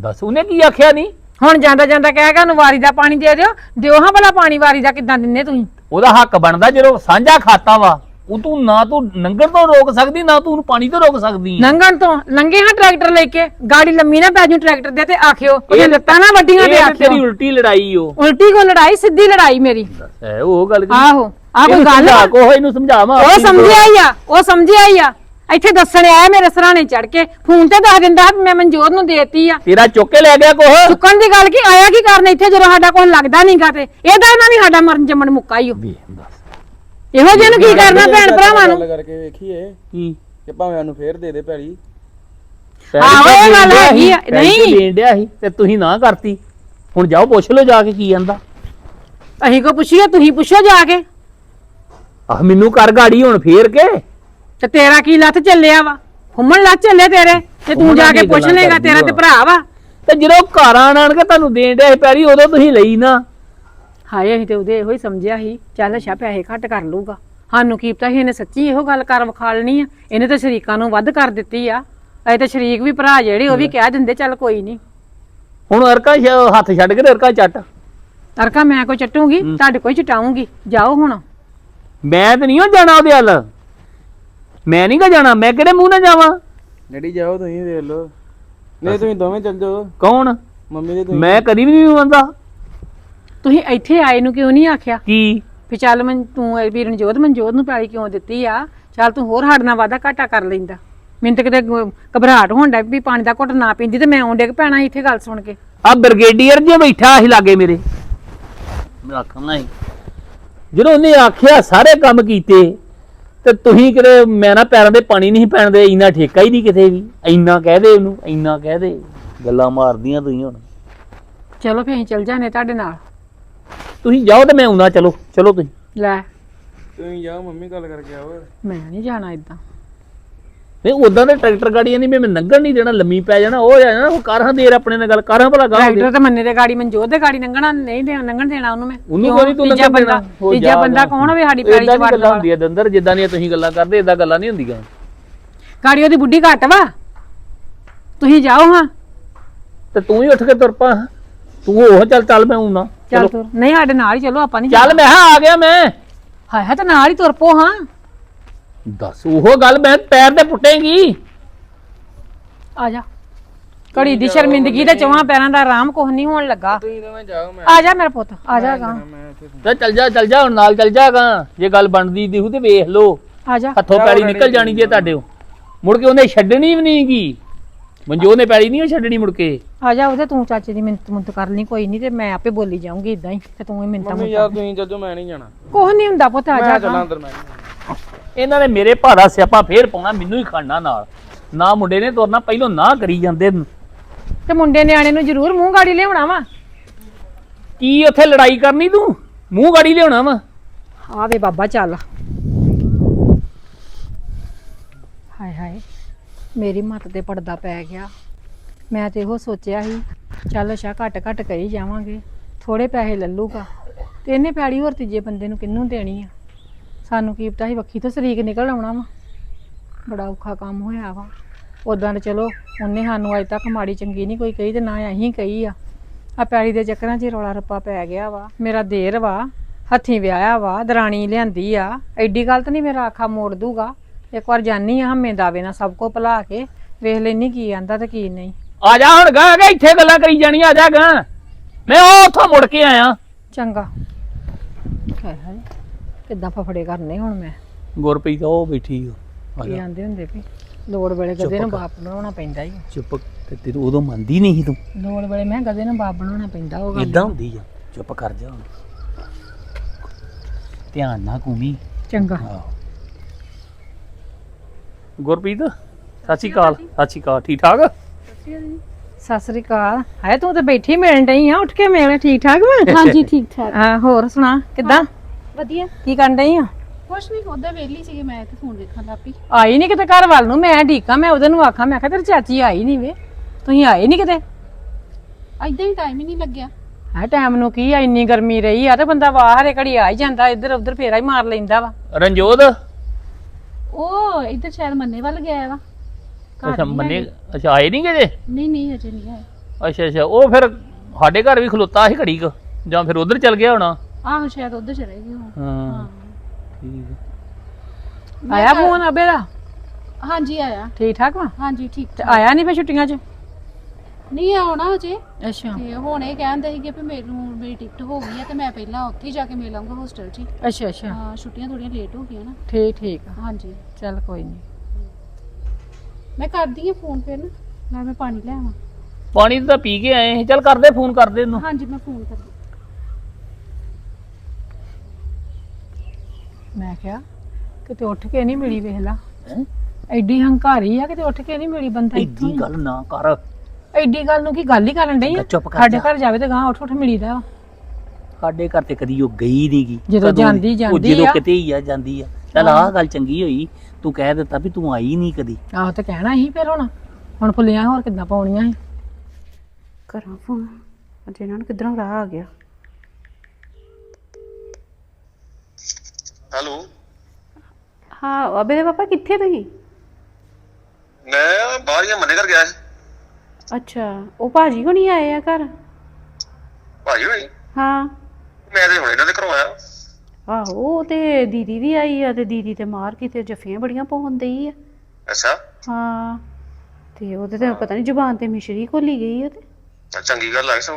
ਦੱਸ ਉਹਨੇ ਕੀ ਆਖਿਆ ਨਹੀਂ? ਹੁਣ ਜਾਂਦਾ ਜਾਂਦਾ ਕਹੇਗਾ ਉਹਨੂੰ ਵਾਰੀ ਦਾ ਪਾਣੀ ਦੇ ਦਿਓ। ਦਿਓ ਹਾਂ ਭਲਾ ਪਾਣੀ ਵਾਰੀ ਦਾ ਕਿੱਦਾਂ ਦਿੰਨੇ ਤੁਸੀਂ? ਉਹਦਾ ਹੱਕ ਬਣਦਾ ਜਦੋਂ ਸਾਂਝਾ ਖਾਤਾ ਵਾ। ਉਹ ਤੂੰ ਨਾ ਤੂੰ ਨੰਗਣ ਤੋਂ ਰੋਕ ਸਕਦੀ ਨਾ ਤੂੰ ਉਹਨੂੰ ਪਾਣੀ ਤੋਂ ਰੋਕ ਸਕਦੀ। ਲੰਘਣ ਤੋਂ? ਲੰਘੇ ਹਾਂ ਟਰੈਕਟਰ ਲੈ ਕੇ। ਗਾੜੀ ਲੰਮੀ ਨਾ ਪੈ ਜੂ ਟਰੈਕਟਰ ਦੇ ਤੇ ਆਖਿਓ ਉਹਦੇ ਲੱਤਾਂ ਨਾ ਵੱਡੀਆਂ ਤੇ ਇਹ ਤੇ ਆਖਿਓ। ਤੇਰੀ ਉਲਟੀ ਲੜਾਈ ਓ। ਉਲਟੀ ਕੋ ਲੜਾਈ ਸਿੱਧੀ ਲੜਾਈ ਮੇਰੀ। ਐ ਉਹ ਗੱਲ ਕੀ ਆਹੋ ਆ ਕੋਈ ਗੱਲ ਆ? ਕੋ ਇਹਨੂੰ ਸਮਝਾਵਾ ਉਹ ਸਮਝਿਆ ਹੀ ਆ ਉਹ ਸਮਝਿਆ ਹੀ ਆ। ਇੱਥੇ ਦੱਸਣ ਆਇਆ ਮੇਰੇ ਸਰਾਣੇ ਚੜ ਕੇ। ਫੋਨ ਤੇ ਦੱਸ ਦਿੰਦਾ ਵੀ ਮੈਂ ਮਨਜੋਤ ਨੂੰ ਦੇਤੀ ਆ। ਤੇਰਾ ਚੁੱਕ ਕੇ ਲੈ ਗਿਆ ਕੋਹ? ਚੁੱਕਣ ਦੀ ਗੱਲ ਕੀ ਆਇਆ ਕੀ ਕਰਨ ਇੱਥੇ ਜਦੋਂ ਸਾਡਾ ਕੋਈ ਲੱਗਦਾ ਨਹੀਂਗਾ ਤੇ? ਇਹਦਾ ਇਹਨਾਂ ਵੀ ਸਾਡਾ ਮਰਨ ਜੰਮਣ ਮੁੱਕਾ ਹੀ ਓ। ਇਹੋ ਜਿਹੇ ਨੂੰ ਕੀ ਕਰਨਾ ਭੈਣ ਭਰਾਵਾਂ ਨੂੰ? ਗੱਲ ਕਰਕੇ ਵੇਖੀਏ ਕੀ ਕਿ ਭਾਵੇਂ ਸਾਨੂੰ ਫੇਰ ਦੇ ਦੇ ਭੈੜੀ ਆਹੋ, ਇਹ ਗੱਲ ਹੈਗੀ ਆ। ਨਹੀਂ। ਦੇਣ ਡਿਆ ਸੀ ਤੇ ਤੁਸੀਂ ਨਾ ਕਰਤੀ। ਹੁਣ ਜਾਓ ਪੁੱਛ ਲਓ ਜਾ ਕੇ ਕੀ ਆਂਦਾ। ਅਸੀਂ ਕੋ ਪੁੱਛੀਏ ਤੁਸੀਂ ਪੁੱਛੋ ਜਾ ਕੇ। ਆਹ ਮੈਨੂੰ ਕਰ ਗਾੜੀ ਹੁਣ ਫੇਰ ਕੇ। ਤੇ ਤੇਰਾ ਕੀ ਲੱਥ ਚੱਲਿਆ ਵਾ? ਫੁੰਮਣ ਲੱਗ ਚੱਲੇ ਤੇਰੇ। ਤੇ ਤੂੰ ਜਾ ਕੇ ਪੁੱਛ ਗੱਲਾਂ ਲੇਗਾ ਤੇਰਾ। ਤੇ ਭਰਾ ਵਾ। ਤੇ ਜਦੋਂ ਘਰ ਆਣ ਆਣ ਕੇ ਤੁਹਾਨੂੰ ਦੇਣ ਦੇ ਪੈਰੀ ਉਦੋਂ ਤੁਸੀਂ ਲਈ ਨਾ। ਹਾਏ ਅਸੀਂ ਤੇ ਉਹਦੇ ਇਹੋ ਹੀ ਸਮਝਿਆ ਸੀ ਚੱਲ ਅੱਛਾ ਪੈਸੇ ਘੱਟ ਕਰ ਲੂਗਾ ਸਾਨੂੰ ਕੀਪਤਾ ਸੀ ਇਹਨੇ ਸੱਚੀ ਇਹੋ ਗੱਲ ਕਰ ਵਿਖਾਲਣੀ ਆ। ਇਹਨੇ ਤਾਂ ਸ਼ਰੀਕਾਂ ਨੂੰ ਵੱਧ ਕਰ ਦਿੱਤੀ ਆ। ਅਜੇ ਤਾਂ ਸ਼ਰੀਕ ਵੀ ਭਰਾ ਜਿਹੜੇ ਉਹ ਵੀ ਕਹਿ ਦਿੰਦੇ ਚੱਲ ਕੋਈ ਨਹੀਂ। ਹੁਣ ਅਰਕਾ ਸ਼- ਹੱਥ ਛੱਡ ਕੇ ਤੇ ਅਰਕਾ ਚੱਟ। ਅਰਕਾ ਮੈਂ ਕੋਈ ਚਟੂਗੀ? ਤੁਹਾਡੇ ਕੋਈ ਚਟਾਉਂਗੀ ਜਾਓ ਹੁਣ। ਮੈਂ ਤੇ ਨਹੀਂ ਹੋ ਜਾਣਾ ਉਹਦੇ ਹੱਲ ਮੈਂ ਨਹੀਂ ਗਾ ਜਾਣਾ ਮੈਂ ਕਿਹੜੇ ਮੂੰਹ ਨਾਲ ਜਾਵਾਂ? ਡੈਡੀ ਜਾਓ ਤੁਸੀਂ ਵੇਖ ਲਓ। ਨਹੀਂ ਤੁਸੀਂ ਦੋਵੇਂ ਚੱਲ ਜਾਓ। ਕੌਣ? ਮੰਮੀ ਦੇ ਤੁਸੀਂ। ਮੈਂ ਕਦੀ ਵੀ ਨਹੀਂ ਮੰਨਦਾ ਤੁਸੀਂ ਇੱਥੇ ਆਏ ਨੂੰ ਕਿਉਂ ਨਹੀਂ ਆਖਿਆ? ਕੀ? ਵੀ ਚੱਲ ਮਨ ਤੂੰ ਇਹ ਵੀ ਰਣਜੋਤ ਮਨਜੋਤ ਨੂੰ ਪੈਲੀ ਕਿਉਂ ਦਿੱਤੀ ਆ? ਚੱਲ ਤੂੰ ਹੋਰ ਸਾਡੇ ਨਾਲ ਵਾਦਾ ਘਾਟਾ ਕਰ ਲੈਂਦਾ। ਮੈਨੂੰ ਤਾਂ ਕਿਤੇ ਘਬਰਾਹਟ ਹੁੰਦਾ ਵੀ ਪਾਣੀ ਦਾ ਘੁੱਟ ਨਾ ਪੀਂਦੀ ਤੇ ਮੈਂ ਆਉਣ ਡਿੱਗ ਪੈਣਾ ਇੱਥੇ ਗੱਲ ਸੁਣ ਕੇ। ਆ ਬ੍ਰਿਗੇਡੀਅਰ ਜੇ ਬੈਠਾ ਸੀ ਲਾਗੇ ਮੇਰੇ। ਮੇਰਾ ਆਖਣਾ ਜਦੋਂ ਉਹਨੇ ਆਖਿਆ ਸਾਰੇ ਕੰਮ ਕੀਤੇ ਤੇ ਤੁਸੀਂ ਕਿਤੇ ਮੈਂ ਨਾ ਪੈਰਾਂ ਦੇ ਪਾਣੀ ਨਹੀਂ ਪੈਣ ਦੇ ਇੰਨਾ ਠੇਕਾ ਹੀ ਨਹੀਂ ਕਿਤੇ ਵੀ। ਇੰਨਾ ਕਹਿ ਦੇ ਉਹਨੂੰ ਇੰਨਾ ਕਹਿ ਦੇ। ਗੱਲਾਂ ਮਾਰਦੀਆਂ ਤੁਸੀਂ ਹੁਣ। ਚਲੋ ਫੇਰ ਅਸੀਂ ਚੱਲ ਜਾਣੇ ਤੁਹਾਡੇ ਨਾਲ। ਤੁਸੀਂ ਜਾਓ ਤੇ ਮੈਂ ਆਉਣਾ ਚਲੋ ਚਲੋ ਤੁਸੀਂ। ਲੈ। ਤੁਸੀਂ ਜਾਓ ਮੰਮੀ ਗੱਲ ਕਰਕੇ ਆਓ। ਮੈਂ ਨਹੀਂ ਜਾਣਾ ਇਦਾਂ ਨਹੀਂ ਉਦਾਂ ਦੇ ਟਰੈਕਟਰ ਗਾੜੀਆਂ ਨਹੀਂ ਮੈਂ ਨੰਗਣ ਨਹੀਂ ਦੇਣਾ ਲੰਮੀ ਪੈ ਜਾਣਾ ਉਹ ਜਾਣਾ ਉਹ ਕਾਰਾਂ ਦੇਰ ਆਪਣੇ ਨਾਲ ਗੱਲ ਕਾਰਾਂ ਭਲਾ ਗਾਹ ਟਰੈਕਟਰ ਤੇ ਮੰਨੇ ਦੇ ਗਾੜੀ ਮਨਜੋਤ ਦੇ ਗਾੜੀ ਲੰਘਣਾ ਨਹੀਂ ਦੇ ਲੰਘਣ ਦੇਣਾ ਉਹਨੂੰ ਮੈਂ। ਉਹਨੂੰ? ਕੋਈ ਤੂੰ ਬੰਦਾ ਦੇਣਾ। ਹੋ ਤੀਜਾ ਜਾ ਬੰਦਾ ਜਾ। ਕੌਣ ਹੋਵੇ ਸਾਡੀ ਪੈਲੀ ਚ ਦੀ? ਗੱਲਾਂ ਵੜਨ ਹੁੰਦੀਆਂ ਦੰਦਰ ਜਿੱਦਾਂ ਦੀਆਂ ਤੁਸੀਂ ਗੱਲਾਂ ਕਰਦੇ ਏਦਾਂ ਗੱਲਾਂ ਨਹੀਂ ਹੁੰਦੀਆਂ। ਗਾੜੀ ਉਹਦੀ ਬੁੱਢੀ ਘੱਟ ਵਾ। ਤੁਸੀਂ ਜਾਓ ਹਾਂ। ਤੇ ਤੂੰ ਹੀ ਉੱਠ ਕੇ ਤੁਰ ਪਾ। ਤੂੰ ਉਹ ਚੱਲ ਚੱਲ ਮੈਂ ਆਉਣਾ ਚੱਲ ਤੁਰ। ਨਹੀਂ ਸਾਡੇ ਨਾਲ ਹੀ ਚਲੋ ਆਪਾਂ ਨਹੀਂ ਚੱਲ ਮੈਂ ਕਿਹਾ ਆ ਗਿਆ ਮੈਂ। ਹਾਏ ਹਾਏ ਤਾਂ ਨਾਲ ਹੀ ਤੁਰ ਪੋ ਹਾਂ। ਦੱਸ ਉਹ ਗੱਲ ਮੈਂ ਪੈਰ ਤੇ ਪੁੱਟੇਗੀ। ਆ ਜਾ। ਘੜੀ ਦੀ ਸ਼ਰਮਿੰਦਗੀ ਤੇ ਚਵਾਂ ਪੈਰਾਂ ਦਾ ਆਰਾਮ ਕੁਝ ਨਹੀਂ ਹੋਣ ਲੱਗਾ। ਤੁਸੀਂ ਦੋਵੇਂ ਜਾਓ ਮੈਂ। ਆ ਜਾ ਮੇਰਾ ਪੁੱਤ ਆ ਜਾ ਗਾ। ਮੈਂ ਇੱਥੇ ਤੇ ਚੱਲ ਜਾ ਚੱਲ ਜਾ ਹੁਣ ਨਾਲ ਚੱਲ ਜਾਗਾ ਜੇ ਗੱਲ ਬਣਦੀ ਦਿਹੂ ਤੇ ਵੇਖ ਲੋ ਆ ਜਾ। ਹੱਥੋਂ ਪੈੜੀ ਨਿਕਲ ਜਾਣੀ ਜੇ ਤੁਹਾਡੇ ਮੁੜ ਕੇ ਉਹਨੇ ਛੱਡਣੀ ਵੀ ਨਹੀਂਗੀ ਮਨਜੋ ਨੇ ਪੈੜੀ ਨਹੀਂ ਛੱਡਣੀ ਮੁੜ ਕੇ। ਆ ਜਾ ਉਹਦੇ ਤੂੰ ਚਾਚੇ ਦੀ ਮਿੰਤ ਮੁੰਤ ਕਰ ਲਈ ਕੋਈ ਨਹੀਂ ਤੇ ਮੈਂ ਆਪੇ ਬੋਲੀ ਜਾਊਂਗੀ ਇਦਾਂ ਹੀ ਤੇ ਤੂੰ ਹੀ ਮਿੰਤਾ ਮੰਮੀ ਯਾਰ ਤੁਸੀਂ ਜਾਓ ਮੈਂ ਨਹੀਂ ਜਾਣਾ। ਕੁਝ ਨਹੀਂ ਹੁੰਦਾ ਪੁੱਤ ਆ ਜਾ ਮੈਂ ਚੱਲਾਂ ਗਾ। ਅੰਦਰ ਮੈਂ ਨਹੀਂ ਜਾਣਾ। ਇਹਨਾਂ ਨੇ ਮੇਰੇ ਭਾਰਾ ਸਿਆਪਾ ਫੇਰ ਪਾਉਣਾ ਮੈਨੂੰ ਹੀ ਖੜਨਾ ਨਾਲ। ਨਾ ਮੁੰਡੇ ਨੇ ਤੁਰਨਾ ਪਹਿਲੋਂ ਨਾ ਕਰੀ ਜਾਂਦੇ। ਤੇ ਮੁੰਡੇ ਨਿਆਣੇ ਨੂੰ ਜ਼ਰੂਰ ਮੂੰਹ ਗਾੜੀ ਲਿਆਉਣਾ ਵਾ। ਕੀ ਉੱਥੇ ਲੜਾਈ ਕਰਨੀ ਤੂੰ? ਮੂੰਹ ਗਾੜੀ ਲਿਆਉਣਾ ਵਾ। ਆ ਵੇ ਬਾਬਾ ਚੱਲ। ਹਾਏ ਹਾਏ ਮੇਰੀ ਮੱਤ ਤੇ ਪਰਦਾ ਪੈ ਗਿਆ। ਮੈਂ ਤੇ ਇਹੋ ਸੋਚਿਆ ਸੀ, ਚੱਲ ਅੱਛਾ ਘੱਟ ਘੱਟ ਕਰੀ ਜਾਵਾਂਗੇ ਥੋੜੇ ਪੈਸੇ ਲੱਲੂਗਾ ਤੇ ਇਹਨੇ ਪੈੜੀ ਹੋਰ ਤੀਜੇ ਬੰਦੇ ਨੂੰ ਕਿੰਨੂੰ ਦੇਣੀ ਆ? ਸਾਨੂੰ ਕੀ ਪਤਾ ਸੀ ਵੱਖੀ ਤੋਂ ਸਰੀਕ ਨਿਕਲ ਆਉਣਾ ਵਾ। ਬੜਾ ਔਖਾ ਕੰਮ ਹੋਇਆ ਵਾ। ਉਦਾਂ ਤੇ ਚਲੋ, ਉਹਨੇ ਸਾਨੂੰ ਅੱਜ ਤੱਕ ਮਾੜੀ ਚੰਗੀ ਨਹੀਂ ਕੋਈ ਕਹੀ ਤੇ ਨਾ ਅਸੀਂ ਕਹੀ ਆ। ਆ ਪੈੜੀ ਦੇ ਚੱਕਰਾਂ 'ਚ ਹੀ ਰੌਲਾ ਰੱਪਾ ਪੈ ਗਿਆ ਵਾ। ਮੇਰਾ ਦੇਰ ਵਾ, ਹੱਥੀਂ ਵਿਆਹਿਆ ਵਾ, ਦਰਾਣੀ ਲਿਆਂਦੀ ਆ। ਐਡੀ ਗੱਲ ਤਾਂ ਨਹੀਂ ਮੇਰਾ ਆਖਾ ਮੋੜ ਦੂਗਾ ਇੱਕ ਵਾਰ ਜਾਨੀ ਆ ਹਮੇ ਦਾਵੇ ਨਾਲ ਸਭ ਕੋ ਭੁਲਾ ਕੇ, ਵੇਖ ਲੈਨੀ ਕੀ ਆਂਦਾ ਤੇ ਕੀ ਨਹੀਂ। ਆ ਜਾ ਹੁਣ ਗਾ ਗਾ ਇੱਥੇ ਗੱਲਾਂ ਕਰੀ ਜਾਣੀਆਂ ਆ ਜਾ ਗਾ। ਮੈਂ ਉਹ ਉੱਥੋਂ ਮੁੜ ਕੇ ਆਇਆ। ਚੰਗਾ। ਹਾਏ ਹਾਏ ਕਿੱਦਾਂ ਫਫੜੇ ਕਰਨੇ ਹੁਣ ਮੈਂ? ਗੁਰਪ੍ਰੀਤ ਉਹ ਬੈਠੀ ਆ। ਕੀ ਆਂਦੇ ਹੁੰਦੇ ਵੀ? ਲੋੜ ਵੇਲੇ ਗਦੇ ਨੂੰ ਬਾਪ ਬਣਾਉਣਾ ਪੈਂਦਾ ਹੀ ਚੁੱਪ ਤੇ ਤੈਨੂੰ ਉਦੋਂ ਮੰਨਦੀ ਨਹੀਂ ਸੀ ਤੂੰ? ਲੋੜ ਵੇਲੇ ਮੈਂ ਗਦੇ ਨੂੰ ਬਾਪ ਬਣਾਉਣਾ ਪੈਂਦਾ ਉਹ ਗੱਲ। ਇਦਾਂ ਹੁੰਦੀ ਆ। ਚੁੱਪ ਕਰ ਜਾ। ਹੁਣ ਧਿਆਨ ਨਾ ਘੁੰਮੀ। ਚੰਗਾ। ਗੁਰਪ੍ਰੀਤ ਸਤਿ ਸ਼੍ਰੀ ਅਕਾਲ। ਸਤਿ ਸ਼੍ਰੀ ਅਕਾਲ। ਠੀਕ ਠਾਕ? ਸਤਿ ਸ੍ਰੀ ਅਕਾਲ। ਹਾਏ ਤੂੰ ਤੇ ਬੈਠੀ ਮਿਲਣ ਡਈ ਆ ਉੱਠ ਕੇ ਮਿਲ ਠੀਕ ਠਾਕ ਵਾ? ਹਾਂਜੀ ਠੀਕ ਠਾਕ। ਹਾਂ ਹੋਰ ਸੁਣਾ ਕਿੱਦਾਂ? ਵਧੀਆ। ਕੀ ਕਰਨ ਡਈ ਆ? ਕੁਛ ਨਹੀਂ ਉਹਦੇ ਵੇਲੀ ਸੀਗੇ ਮੈਂ ਤੇ ਫੋਨ ਵੇਖਣ ਲੱਪੀ ਆਈ ਨਹੀਂ ਕਿਤੇ ਘਰ ਵੱਲ ਨੂੰ? ਮੈਂ ਢੀਕਾਂ ਮੈਂ ਉਹਦੇ ਨੂੰ ਆਖਾਂ ਮੈਂ ਕਿਹਾ ਤੇਰੀ ਚਾਚੀ ਆਈ ਨਹੀਂ ਵੇ। ਤੁਸੀਂ ਆਏ ਨਹੀਂ ਕਿਤੇ? ਐਦਾਂ ਹੀ ਟਾਈਮ ਹੀ ਨਹੀਂ ਲੱਗਿਆ। ਹੈ ਟਾਈਮ ਨੂੰ ਕੀ ਆ ਇੰਨੀ ਗਰਮੀ ਰਹੀ ਆ ਤੇ ਬੰਦਾ ਬਾਹਰ ਘੜੀ ਆ ਹੀ ਜਾਂਦਾ ਇੱਧਰ ਉੱਧਰ ਫੇਰਾ ਹੀ ਮਾਰ ਲੈਂਦਾ ਵਾ। ਰਣਜੋਤ? ਉਹ ਇੱਧਰ ਸ਼ਾਇਦ ਮੰਨੇ ਵੱਲ ਗਿਆ ਵਾ। ਅੱਛਾ ਮੰਨੇ। ਅੱਛਾ ਆਏ ਨਹੀਂ ਗਏ ਨਹੀਂ ਨਹੀਂ ਅਜੇ ਨਹੀਂ ਆਇਆ ਅੱਛਾ ਅੱਛਾ ਉਹ ਫਿਰ ਸਾਡੇ ਘਰ ਵੀ ਖਲੋਤਾ ਸੀ ਘੜੀ ਕੁ ਜਾਂ ਫਿਰ ਉਧਰ ਚਲ ਗਿਆ ਹੋਣਾ? ਆਹੋ ਸ਼ਾਇਦ ਉੱਧਰ ਚਲੇ ਗਏ ਹੋ ਹਾਂ। ਠੀਕ ਆਇਆ ਫੋਨ ਅਬੇ ਦਾ? ਹਾਂਜੀ ਆਇਆ। ਠੀਕ ਠਾਕ ਵਾ? ਹਾਂਜੀ ਠੀਕ ਤੇ ਆਇਆ ਨਹੀਂ ਫੇ ਛੁੱਟੀਆਂ 'ਚ? ਨਹੀਂ ਆਉਣਾ ਅਜੇ ਅੱਛਾ। ਤੇ ਹੁਣ ਇਹ ਕਹਿੰਦੇ ਸੀਗੇ ਵੀ ਮੈਨੂੰ ਮੇਰੀ ਟਿਕਟ ਹੋ ਗਈ ਆ ਤੇ ਮੈਂ ਪਹਿਲਾਂ ਉੱਥੇ ਹੀ ਜਾ ਕੇ ਮਿਲ ਆਊਂਗਾ ਹੋਸਟਲ 'ਚ ਹੀ। ਅੱਛਾ ਅੱਛਾ। ਹਾਂ ਛੁੱਟੀਆਂ ਥੋੜੀਆਂ ਲੇਟ ਹੋ ਗਈਆਂ ਨਾ। ਠੀਕ ਠੀਕ ਆ। ਹਾਂਜੀ। ਚੱਲ ਕੋਈ ਨਹੀਂ ਮੈਂ ਕਰਦੀ ਆ ਫੋਨ ਫਿਰ ਨਾ ਨਾਲ ਮੈਂ ਪਾਣੀ ਲੈ ਆਵਾਂ। ਪਾਣੀ ਤਾਂ ਪੀ ਕੇ ਆਏ ਸੀ। ਚੱਲ ਕਰਦੇ ਫੋਨ ਕਰਦੇ ਇਹਨੂੰ। ਹਾਂਜੀ ਮੈਂ ਫੋਨ ਕਰਦੀ। ਮੈਂ ਕਿਹਾ ਕਿਤੇ ਉੱਠ ਕੇ ਨਹੀਂ ਮਿਲੀ ਵੇਖ ਲਾ। ਐਡੀ ਹੰਕਾਰੀ ਆ ਕਿਤੇ ਉੱਠ ਕੇ ਨਹੀਂ ਮਿਲੀ ਬੰਦਾ ਇੱਥੋਂ ਹੀ। ਗੱਲ ਨਾ ਕਰ। ਐਡੀ ਗੱਲ ਨੂੰ ਕੀ ਗੱਲ ਹੀ ਕਰਨ ਡਈ ਆ? ਚੁੱਪ ਕਰ ਸਾਡੇ ਜਾ। ਘਰ ਜਾਵੇ ਤੇ ਗਾਂ ਉੱਠ ਉੱਠ ਮਿਲੀਦਾ ਵਾ। ਸਾਡੇ ਘਰ ਤੇ ਕਦੀ ਉਹ ਗਈ ਨਹੀਂਗੀ ਜਦੋਂ ਜਾਂਦੀ ਜਾਂਦੀ ਜਦੋਂ ਆ। ਕਿਤੇ ਹੀ ਆ ਜਾਂਦੀ ਆ। ਚੱਲ ਆਹ ਗੱਲ ਚੰਗੀ ਹੋਈ। ਤੂੰ ਕਹਿ ਦਿੱਤਾ ਵੀ ਤੂੰ ਆਈ ਨਹੀਂ ਕਦੀ। ਆਹ ਤੇ ਕਹਿਣਾ ਸੀ ਫਿਰ ਹੁਣ। ਹੁਣ ਫੁੱਲੀਆਂ ਹੋਰ ਕਿੱਦਾਂ ਪਾਉਣੀਆਂ ਸੀ? ਕਰਾਂ ਫੋਨ। ਅੱਜ ਇਹਨਾਂ ਨੂੰ ਕਿੱਧਰੋਂ ਰਾਹ ਆ ਗਿਆ? ਹੈਲੋ। ਹਾਂ ਅਬੇ ਦੇ ਪਾਪਾ ਕਿੱਥੇ ਤੁਸੀਂ? ਮੈਂ ਬਾਹਰ ਹੀ ਆ, ਮੰਨੇ ਘਰ ਗਿਆ ਸੀ। ਅੱਛਾ ਉਹ ਭਾਜੀ ਹੁਣੀ ਆਏ ਆ ਘਰ? ਭਾਜੀ ਹੋਈ ਹਾਂ। ਮੈਂ ਤੇ ਹੁਣ ਇਹਨਾਂ ਦੇ ਘਰੋਂ ਆਇਆ। ਆਹੋ ਉਹ ਤੇ ਦੀਦੀ ਵੀ ਆਈ ਆ ਤੇ ਦੀਦੀ ਤੇ ਮਾਰ ਕਿਤੇ ਜੱਫੀਆਂ ਬੜੀਆਂ ਪਾਉਣ ਡਈ ਆ। ਅੱਛਾ। ਹਾਂ ਤੇ ਉਹਦੇ ਤੇ ਪਤਾ ਨਹੀਂ ਜ਼ੁਬਾਨ ਤੇ ਮਿਸ਼ਰੀ ਘੋਲੀ ਗਈ ਆ ਤੇ। ਚੰਗੀ ਗੱਲ ਆ ਸੋ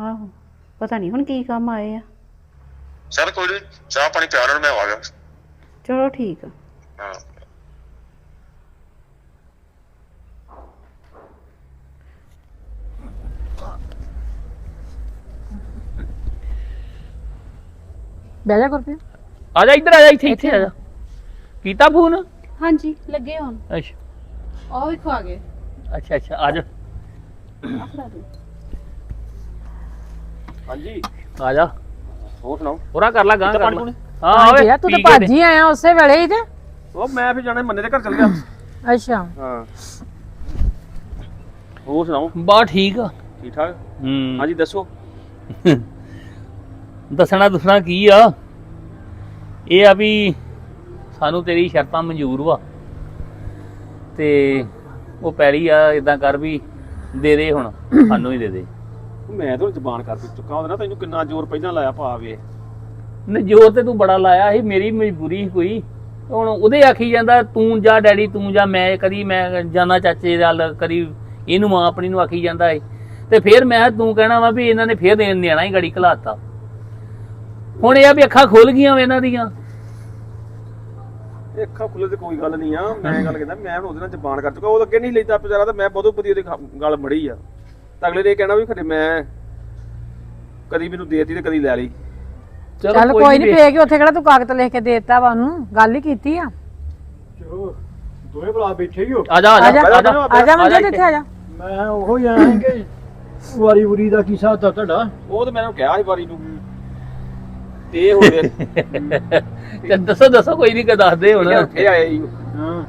ਆਹੋ ਪਤਾ ਨਹੀਂ ਹੁਣ ਕੀ ਕੰਮ ਆਏ ਆ। ਚੱਲ ਕੋਈ ਨੀ ਚਾਹ ਪਾਣੀ ਪਿਆ ਉਹਨਾਂ ਨੂੰ ਮੈਂ ਆ ਗਿਆ। ਚਲੋ ਠੀਕ ਆ। ਹਾਂ। ਬਹਿ ਜਾ ਗੁਰਪ੍ਰੀਤ। ਆ ਜਾ ਇੱਧਰ ਆ ਜਾ ਇੱਥੇ ਇੱਥੇ ਆ ਜਾ। ਕੀਤਾ ਫੋਨ? ਹਾਂਜੀ ਲੱਗੇ ਹੁਣ। ਅੱਛਾ। ਆਹ ਵੇਖੋ ਆ ਗਏ। ਅੱਛਾ ਅੱਛਾ ਆ ਜਾ। ਹਾਂਜੀ। ਆ ਜਾ। ਹੋਰ ਸੁਣਾਓ? ਪੂਰਾ ਕਰ ਲਾ ਗਾਂ ਕਰ ਲਾ। ਹਾਂ ਓਏ ਗਿਆ ਤੂੰ ਤਾਂ ਭੱਜ ਹੀ ਆਇਆ ਉਸੇ ਵੇਲੇ ਹੀ ਤੇ। ਉਹ ਮੈਂ ਫਿਰ ਜਾਣਾ ਮੰਨੇ ਦੇ ਘਰ ਚਲ ਗਿਆ। ਅੱਛਾ। ਹਾਂ। ਹੋਰ ਸੁਣਾਓ? ਬਾ ਠੀਕ ਆ। ਠੀਕ ਠਾਕ? ਹੂੰ। ਹਾਂਜੀ ਦੱਸੋ। ਦੱਸਣਾ ਦੱਸਣਾ ਕੀ ਆ? ਇਹ ਆ ਵੀ ਸਾਨੂੰ ਤੇਰੀ ਸ਼ਰਤਾਂ ਮਨਜ਼ੂਰ ਵਾ। ਤੇ ਉਹ ਪੈਰੀ ਆ ਇਦਾਂ ਕਰ ਵੀ ਦੇ ਦੇ ਹੁਣ ਸਾਨੂੰ ਹੀ ਦੇ ਦੇ। ਮੈਂ ਤਾਂ ਜ਼ਬਾਨ ਕਰ ਚੁੱਕਾ ਉਹਦੇ ਨਾਲ ਤੈਨੂੰ ਕਿੰਨਾ ਜ਼ੋਰ ਪਹਿਲਾਂ ਲਾਇਆ ਭਾਵੇ ਨੇ ਜੋਰ ਤੇ ਤੂੰ ਬੜਾ ਲਾਇਆ ਸੀ ਮੇਰੀ ਮਜਬੂਰੀ ਸੀ ਕੋਈ। ਹੁਣ ਉਹਦੇ ਆਖੀ ਜਾਂਦਾ ਤੂੰ ਜਾ ਡੈਡੀ ਤੂੰ ਜਾ ਮੈਂ ਕਦੀ ਮੈਂ ਜਾਣਾ ਚਾਚੇ ਨਾਲ ਕਦੀ ਇਹਨੂੰ ਮਾਂ ਆਪਣੀ ਨੂੰ ਆਖੀ ਜਾਂਦਾ ਏ ਤੇ ਫਿਰ ਮੈਂ ਤੂੰ ਕਹਿਣਾ ਵਾ ਵੀ ਇਹਨਾਂ ਨੇ ਫੇਰ ਦੇਣ ਦੇਣਾ ਹੀ ਗੜੀ ਘਲਾਤਾ। ਹੁਣ ਇਹ ਆ ਵੀ ਅੱਖਾਂ ਖੁੱਲ ਗਈਆਂ ਵੇ ਇਹਨਾਂ ਦੀਆਂ। ਇਹ ਅੱਖਾਂ ਖੁੱਲੇ ਤੇ ਕੋਈ ਗੱਲ ਨਹੀਂ ਆ। ਮੈਂ ਗੱਲ ਕਹਿੰਦਾ ਮੈਂ ਹੁਣ ਉਹਦੇ ਨਾਲ ਜ਼ਬਾਨ ਕਰ ਚੁੱਕਾ ਉਹ ਅੱਗੇ ਨਹੀਂ ਲੈਂਦਾ ਵਿਚਾਰਾ ਤਾਂ ਮੈਂ ਬਹੁਤ ਵਧੀਆ ਉਹਦੀ ਖ- ਗੱਲ ਮੜੀ ਆ। ਤਾਂ ਅਗਲੇ ਨੇ ਇਹ ਕਹਿਣਾ ਵੀ ਖਰੇ ਮੈਂ ਕਦੀ ਮੈਨੂੰ ਦੇਤੀ ਤੇ ਕਦੀ ਲੈ ਲਈ। ਚੱਲ ਕੋਈ ਨਹੀਂ ਪੇ ਕੇ ਉੱਥੇ ਕਿਹੜਾ ਤੂੰ ਕਾਗਜ਼ ਲਿਖ ਕੇ ਦੇ ਦਿੱਤਾ ਵਾ ਉਹਨੂੰ? ਗੱਲ ਹੀ ਕੀਤੀ ਆ। ਚਲੋ ਦੋਵੇਂ ਭਰਾ ਬੈਠੇ ਹੀ ਹੋ। ਆ ਜਾ ਆ ਆ ਜਾ ਜਾ ਆ ਜਾ। ਆ ਜਾ ਮੰਜੇ ਤੇ ਇੱਥੇ ਆ ਜਾ। ਮੈਂ ਉਹੋ ਹੀ ਆਇਆ ਕਿ ਵਾਰੀ ਵੂਰੀ ਦਾ ਕੀ ਹਿਸਾਬ ਤਾ ਤੁਹਾਡਾ? ਉਹ ਤਾਂ ਮੈਨੂੰ ਕਿਹਾ ਸੀ ਵਾਰੀ ਨੂੰ। ਤੇ ਇਹ ਹੋ ਗਿਆ। ਤੇ ਦੱਸੋ ਦੱਸੋ ਕੋਈ ਨਹੀਂ ਕਿ ਦੱਸ ਦੇ ਹੁਣ ਉੱਥੇ ਆਏ ਸੀ ਹਾਂ।